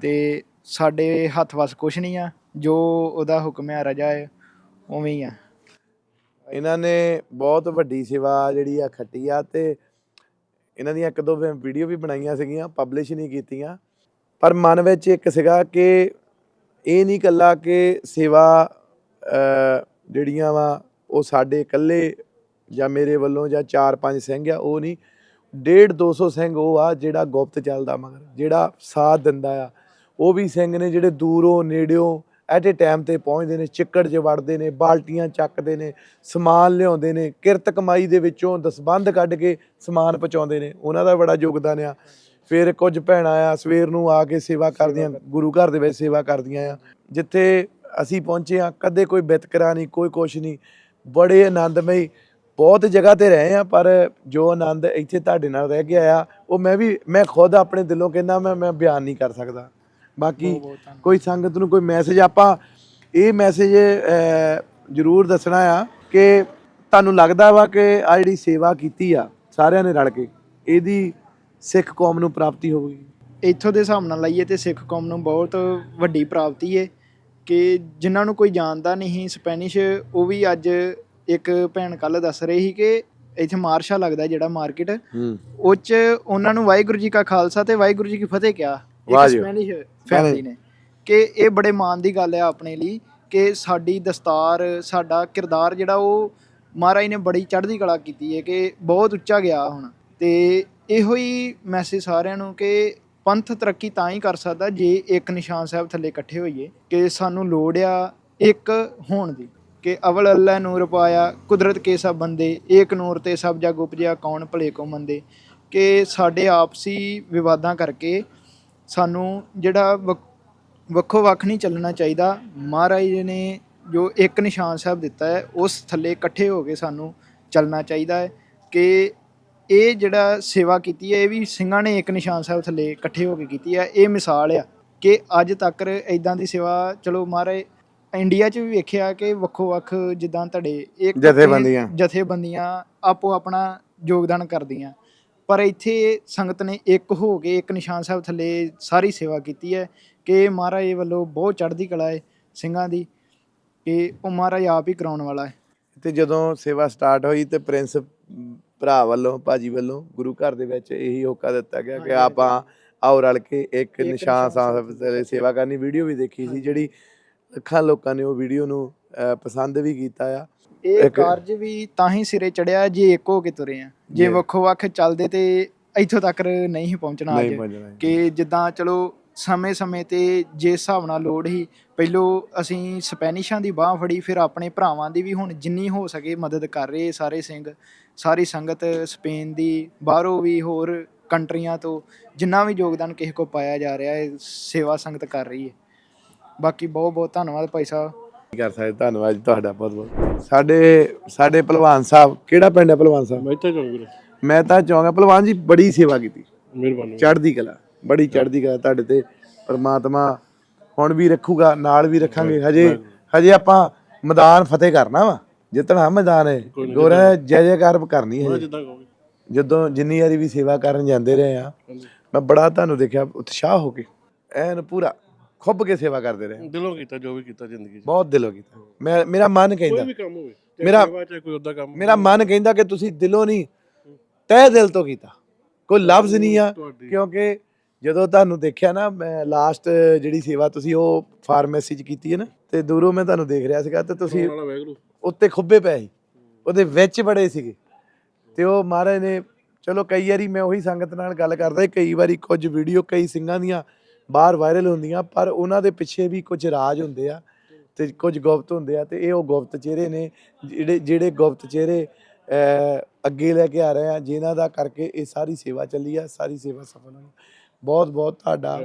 D: ਤੇ ਸਾਡੇ ਹੱਥ ਵਸ ਕੁਛ ਨਹੀਂ ਆ ਜੋ ਉਹਦਾ ਹੁਕਮ ਹੈ ਰਜਾ ਹੈ ਉਵੇਂ ਹੀ ਆ।
A: ਇਹਨਾਂ ਨੇ ਬਹੁਤ ਵੱਡੀ ਸੇਵਾ ਜਿਹੜੀ ਆ ਖੱਟੀ ਆ ਤੇ ਇਹਨਾਂ ਦੀਆਂ ਇੱਕ ਦੋ ਵੀਡੀਓ ਵੀ ਬਣਾਈਆਂ ਸੀਗੀਆਂ ਪਬਲਿਸ਼ ਨਹੀਂ ਕੀਤੀਆਂ। ਪਰ ਮਨ ਵਿੱਚ ਇੱਕ ਸੀਗਾ ਕਿ ਇਹ ਨਹੀਂ ਕੱਲਾ ਕਿ ਸੇਵਾ ਜਿਹੜੀਆਂ ਵਾ, ਉਹ ਸਾਡੇ ਇਕੱਲੇ ਜਾਂ ਮੇਰੇ ਵੱਲੋਂ ਜਾਂ 4-5 ਸਿੰਘ ਆ, ਉਹ ਨਹੀਂ। 1.5 200 ਸਿੰਘ ਉਹ ਆ ਜਿਹੜਾ ਗੁਪਤ ਚੱਲਦਾ ਮਗਰ, ਜਿਹੜਾ ਸਾਥ ਦਿੰਦਾ ਆ। ਉਹ ਵੀ ਸਿੰਘ ਨੇ ਜਿਹੜੇ ਦੂਰੋਂ, ਨੇੜਿਓਂ ਐਟ ਏ ਟਾਈਮ ਤੇ ਪਹੁੰਚਦੇ ਨੇ, ਚਿੱਕੜ 'ਚ ਵੜਦੇ ਨੇ, ਬਾਲਟੀਆਂ ਚੱਕਦੇ ਨੇ, ਸਮਾਨ ਲਿਆਉਂਦੇ ਨੇ, ਕਿਰਤ ਕਮਾਈ ਦੇ ਵਿੱਚੋਂ ਦਸਬੰਧ ਕੱਢ ਕੇ ਸਮਾਨ ਪਹੁੰਚਾਉਂਦੇ ਨੇ। ਉਹਨਾਂ ਦਾ ਬੜਾ ਯੋਗਦਾਨ ਆ। ਫਿਰ ਕੁਝ ਭੈਣਾਂ ਆ, ਸਵੇਰ ਨੂੰ ਆ ਕੇ ਸੇਵਾ ਕਰਦੀਆਂ, ਗੁਰੂ ਘਰ ਦੇ ਵਿੱਚ ਸੇਵਾ ਕਰਦੀਆਂ ਆ। ਜਿੱਥੇ ਅਸੀਂ ਪਹੁੰਚੇ ਆ ਕਦੇ ਕੋਈ ਬਿਤਕਰਾ ਨਹੀਂ ਕੋਈ ਕੁਛ ਨਹੀਂ। ਬੜੇ ਆਨੰਦਮਈ ਬਹੁਤ ਜਗ੍ਹਾ ਤੇ ਰਹੇ ਆ ਪਰ ਜੋ ਆਨੰਦ ਇੱਥੇ ਤੁਹਾਡੇ ਨਾਲ ਰਹਿ ਕੇ ਆਇਆ ਉਹ ਮੈਂ ਵੀ ਮੈਂ ਖੁਦ ਆਪਣੇ ਦਿਲੋਂ ਕਹਿੰਦਾ ਮੈਂ ਮੈਂ ਬਿਆਨ ਨਹੀਂ ਕਰ ਸਕਦਾ। ਬਾਕੀ। ਕੋਈ ਸੰਗਤ ਨੂੰ ਕੋਈ ਮੈਸੇਜ ਆਪਾਂ ਇਹ ਮੈਸੇਜ ਜ਼ਰੂਰ ਦੱਸਣਾ ਆ ਕਿ ਤੁਹਾਨੂੰ ਲੱਗਦਾ ਵਾ ਕਿ ਆ ਜਿਹੜੀ ਸੇਵਾ ਕੀਤੀ ਆ ਸਾਰਿਆਂ ਨੇ ਰਲ ਕੇ ਇਹਦੀ ਸਿੱਖ ਕੌਮ ਨੂੰ ਪ੍ਰਾਪਤੀ ਹੋਊਗੀ।
D: ਇੱਥੋਂ ਦੇ ਹਿਸਾਬ ਨਾਲ ਲਈਏ ਤੇ ਸਿੱਖ ਕੌਮ ਨੂੰ ਬਹੁਤ ਵੱਡੀ ਪ੍ਰਾਪਤੀ ਹੈ ਕਿ ਜਿਨ੍ਹਾਂ ਨੂੰ ਕੋਈ ਜਾਣਦਾ ਨਹੀਂ ਸਪੈਨਿਸ਼ ਉਹ ਵੀ ਅੱਜ ਇੱਕ ਭੈਣ ਕੱਲ ਦੱਸ ਰਹੀ ਸੀ ਕਿ ਇੱਥੇ ਮਾਰਸ਼ਾ ਲੱਗਦਾ ਜਿਹੜਾ ਮਾਰਕੀਟ। ਉਹ 'ਚ ਉਹਨਾਂ ਨੂੰ ਵਾਹਿਗੁਰੂ ਜੀ ਕਾ ਖਾਲਸਾ ਤੇ ਵਾਹਿਗੁਰੂ ਜੀ ਕੀ ਫਤਿਹ ਕਿਹਾ ਇੱਕ। ਸਪੈਨਿਸ਼ ਫੈਮਿਲੀ ਨੇ। ਕਿ ਇਹ ਬੜੇ ਮਾਣ ਦੀ ਗੱਲ ਹੈ ਆਪਣੇ ਲਈ ਕਿ ਸਾਡੀ ਦਸਤਾਰ ਸਾਡਾ ਕਿਰਦਾਰ ਜਿਹੜਾ ਉਹ ਮਹਾਰਾਜ ਨੇ ਬੜੀ ਚੜ੍ਹਦੀ ਕਲਾ ਕੀਤੀ ਹੈ ਕਿ ਬਹੁਤ ਉੱਚਾ ਗਿਆ ਹੁਣ। ਤੇ ਇਹੋ ਹੀ ਮੈਸੇਜ ਸਾਰਿਆਂ ਨੂੰ ਕਿ ਪੰਥ ਤਰੱਕੀ ਤਾਂ ਹੀ ਕਰ ਸਕਦਾ ਜੇ ਇੱਕ ਨਿਸ਼ਾਨ ਸਾਹਿਬ ਥੱਲੇ ਇਕੱਠੇ ਹੋਈਏ ਕਿ ਸਾਨੂੰ ਲੋੜ ਆ ਇੱਕ ਹੋਣ ਦੀ, ਕਿ ਅਵਲ ਅੱਲਾ ਨੂਰ ਪਾਇਆ, ਕੁਦਰਤ ਕੇ ਸਭ ਬੰਦੇ, ਏਕ ਨੂਰ ਤੇ ਸਭ ਜਗ ਉਪਜਿਆ, ਕੌਣ ਭਲੇ ਕੋ ਮੰਦੇ, ਕਿ ਸਾਡੇ ਆਪਸੀ ਵਿਵਾਦਾਂ ਕਰਕੇ ਸਾਨੂੰ ਜਿਹੜਾ ਵਕ- ਵੱਖੋ ਵੱਖ ਨਹੀਂ ਚੱਲਣਾ ਚਾਹੀਦਾ। ਮਹਾਰਾਜ ਨੇ ਜੋ ਇੱਕ ਨਿਸ਼ਾਨ ਸਾਹਿਬ ਦਿੱਤਾ ਹੈ, ਉਸ ਥੱਲੇ ਇਕੱਠੇ ਹੋ ਕੇ ਸਾਨੂੰ ਚੱਲਣਾ ਚਾਹੀਦਾ ਹੈ ਕਿ ਇਹ ਜਿਹੜਾ ਸੇਵਾ ਕੀਤੀ ਹੈ ਇਹ ਵੀ ਸਿੰਘਾਂ ਨੇ ਇੱਕ ਨਿਸ਼ਾਨ ਸਾਹਿਬ ਥੱਲੇ ਇਕੱਠੇ ਹੋ ਕੇ ਕੀਤੀ ਹੈ। ਇਹ ਮਿਸਾਲ ਆ ਕਿ ਅੱਜ ਤੱਕ ਇਦਾਂ ਦੀ ਸੇਵਾ ਚਲੋ ਮਹਾਰਾਜ ਇੰਡੀਆ 'ਚ ਵੀ ਵੇਖਿਆ ਕਿ ਵੱਖੋ ਵੱਖ ਜਿੱਦਾਂ ਤੁਹਾਡੇ ਇੱਕ
A: ਜਥੇਬੰਦੀਆਂ।
D: ਜਥੇਬੰਦੀਆਂ ਆਪੋ ਆਪਣਾ ਯੋਗਦਾਨ ਕਰਦੀਆਂ। ਪਰ ਇੱਥੇ ਸੰਗਤ ਨੇ ਇੱਕ ਹੋ ਕੇ ਇੱਕ ਨਿਸ਼ਾਨ ਸਾਹਿਬ ਥੱਲੇ ਸਾਰੀ ਸੇਵਾ ਕੀਤੀ ਹੈ ਕਿ ਮਹਾਰਾਜ ਵੱਲੋਂ ਬਹੁਤ ਚੜ੍ਹਦੀ ਕਲਾ ਹੈ ਸਿੰਘਾਂ ਦੀ ਕਿ ਉਹ ਮਹਾਰਾਜ ਆਪ ਹੀ ਕਰਾਉਣ ਵਾਲਾ ਹੈ।
A: ਤੇ ਜਦੋਂ ਸੇਵਾ ਸਟਾਰਟ ਹੋਈ ਤੇ ਪ੍ਰਿੰਸ ਭਰਾ ਵੱਲੋਂ ਭਾਜੀ ਵੱਲੋਂ ਗੁਰੂ ਘਰ ਦੇ ਵਿੱਚ ਇਹੀ ਹੋਕਾ ਦਿੱਤਾ ਗਿਆ ਕਿ ਆਪਾਂ ਆਓ ਰਲ ਕੇ ਇੱਕ ਨਿਸ਼ਾਨ ਸਾਹਿਬ ਤੇ ਸੇਵਾ ਕਰਨੀ। ਵੀਡੀਓ ਵੀ ਦੇਖੀ ਸੀ। ਜਿਹੜੀ ਲੱਖਾਂ ਲੋਕਾਂ ਨੇ ਉਹ ਵੀਡੀਓ ਨੂੰ ਪਸੰਦ ਵੀ ਕੀਤਾ ਆ।
D: ਇਹ ਕਾਰਜ ਵੀ ਤਾਂ ਹੀ ਸਿਰੇ ਚੜਿਆ ਜੇ ਇੱਕ ਹੋ ਕੇ ਤੁਰੇ ਆ। ਜੇ। ਵੱਖੋ ਵੱਖ ਚੱਲਦੇ ਤੇ ਇੱਥੋਂ ਤੱਕ ਨਹੀਂ ਪਹੁੰਚਣਾ ਅੱਜ। ਕਿ ਜਿੱਦਾਂ ਚਲੋ ਸਮੇਂ-ਸਮੇਂ ਤੇ ਜਿਸ ਹਿਸਾਬ ਨਾਲ ਲੋੜ ਸੀ ਪਹਿਲੋਂ ਅਸੀਂ ਸਪੈਨਿਸ਼ਾਂ ਦੀ ਬਾਹ ਫੜੀ ਫਿਰ ਆਪਣੇ ਭਰਾਵਾਂ ਦੀ ਵੀ ਹੁਣ ਜਿੰਨੀ ਹੋ ਸਕੇ ਮਦਦ ਕਰ ਰਹੇ ਸਾਰੇ ਸਿੰਘ ਸਾਰੀ ਸੰਗਤ ਸਪੇਨ ਦੀ ਬਾਹਰੋਂ ਵੀ ਹੋਰ ਕੰਟਰੀਆਂ ਤੋਂ ਜਿੰਨਾ ਵੀ ਯੋਗਦਾਨ ਕਿਸੇ ਕੋ ਪਾਇਆ ਜਾ ਰਿਹਾ ਹੈ ਸੇਵਾ ਸੰਗਤ ਕਰ ਰਹੀ ਹੈ। ਬਾਕੀ ਬਹੁਤ ਬਹੁਤ ਧੰਨਵਾਦ ਭਾਈ ਸਾਹਿਬ।
A: ਕੀ ਕਰ ਸਕਦੇ? ਧੰਨਵਾਦ ਜੀ ਤੁਹਾਡਾ ਬਹੁਤ ਬਹੁਤ ਸਾਡੇ ਸਾਡੇ ਪਹਿਲਵਾਨ ਸਾਹਿਬ ਕਿਹੜਾ ਪਿੰਡ ਹੈ ਪਹਿਲਵਾਨ ਸਾਹਿਬ?
I: ਮੈਂ ਤਾਂ ਕਹੂੰਗਾ
A: ਮੈਂ ਤਾਂ ਚਾਹਾਂਗਾ ਪਹਿਲਵਾਨ ਜੀ ਬੜੀ ਸੇਵਾ ਕੀਤੀ।
I: ਮਿਹਰਬਾਨੀ।
A: ਚੜ੍ਹਦੀ ਕਲਾ। ਬੜੀ ਚੜ੍ਹਦੀ ਕਲਾ ਤੁਹਾਡੇ ਤੇ ਪਰਮਾਤਮਾ ਹੁਣ ਵੀ ਰੱਖੂਗਾ ਨਾਲ ਵੀ ਰੱਖਾਂਗੇ। ਹਜੇ ਹਜੇ ਆਪਾਂ ਮੈਦਾਨ ਫਤਿਹ ਕਰਨਾ ਵਾ ਜਿੱਤਣਾ ਮੈਦਾਨ ਹੈ। ਗੋਰਾ ਜੈ ਜੈਕਾਰ ਕਰਨੀ ਹੈ
I: ਜਿੱਦਾਂ
A: ਜਿੰਨੀ ਵਾਰੀ ਵੀ ਸੇਵਾ ਕਰਨ ਜਾਂਦੇ ਰਹੇ ਆ ਮੈਂ ਬੜਾ ਤੁਹਾਨੂੰ ਦੇਖਿਆ ਉਤਸ਼ਾਹ ਹੋ ਕੇ ਐਨ ਪੂਰਾ ਖੁੱਬ ਕੇ ਸੇਵਾ ਕਰਦੇ ਰਹੇ
I: ਦਿਲੋਂ ਕੀਤਾ ਜੋ ਵੀ ਕੀਤਾ ਜ਼ਿੰਦਗੀ 'ਚ।
A: ਬਹੁਤ ਦਿਲੋਂ ਕੀਤਾ। ਮੈਂ ਮੇਰਾ ਮਨ ਕਹਿੰਦਾ
I: ਕੋਈ ਵੀ ਕੰਮ ਹੋਵੇ ਚਾਹੇ
A: ਮੇਰਾ-
I: ਕੋਈ ਕੰਮ
A: ਮੇਰਾ ਮਨ ਕਹਿੰਦਾ ਕਿ ਤੁਸੀਂ ਦਿਲੋਂ ਨਹੀਂ ਤਹਿ ਦਿਲ ਤੋਂ ਕੀਤਾ। ਕੋਈ ਲਫ਼ਜ਼ ਨਹੀਂ ਆ ਕਿਉਂਕਿ ਜਦੋਂ ਤੁਹਾਨੂੰ ਦੇਖਿਆ ਨਾ ਮੈਂ ਲਾਸਟ ਜਿਹੜੀ ਸੇਵਾ ਤੁਸੀਂ ਉਹ ਫਾਰਮੇਸੀ ਚ ਕੀਤੀ ਹੈ ਨਾ ਤੇ ਦੂਰੋਂ ਮੈਂ ਤੁਹਾਨੂੰ ਦੇਖ ਰਿਹਾ ਸੀਗਾ ਤੇ ਤੁਸੀਂ ਉੱਤੇ ਖੁੱਬੇ ਪਏ ਸੀ ਉਹਦੇ ਵਿੱਚ ਬੜੇ ਸੀਗੇ। ਤੇ ਉਹ ਮਹਾਰਾਜ ਨੇ ਚਲੋ ਕਈ ਵਾਰੀ ਮੈਂ ਉਹੀ ਸੰਗਤ ਨਾਲ ਗੱਲ ਕਰਦਾ ਕਈ ਵਾਰੀ ਕੁਝ ਵੀਡੀਓ ਕਈ ਸਿੰਘਾਂ ਦੀਆਂ ਬਾਹਰ ਵਾਇਰਲ ਹੁੰਦੀਆਂ ਪਰ ਉਹਨਾਂ ਦੇ ਪਿੱਛੇ ਵੀ ਕੁਝ ਰਾਜ ਹੁੰਦੇ ਆ ਤੇ ਕੁਝ ਗੁਪਤ ਹੁੰਦੇ ਆ ਤੇ ਇਹ ਉਹ ਗੁਪਤ ਚਿਹਰੇ ਨੇ ਜਿਹੜੇ ਜਿਹੜੇ ਗੁਪਤ ਚਿਹਰੇ ਅੱਗੇ ਲੈ ਕੇ ਆ ਰਹੇ ਆ ਜਿਨ੍ਹਾਂ ਦਾ ਕਰਕੇ ਇਹ ਸਾਰੀ ਸੇਵਾ ਚੱਲੀ ਆ ਸਾਰੀ ਸੇਵਾ ਸਫਲ ਹੋਈ ਬਹੁਤ ਬਹੁਤ ਤੁਹਾਡਾ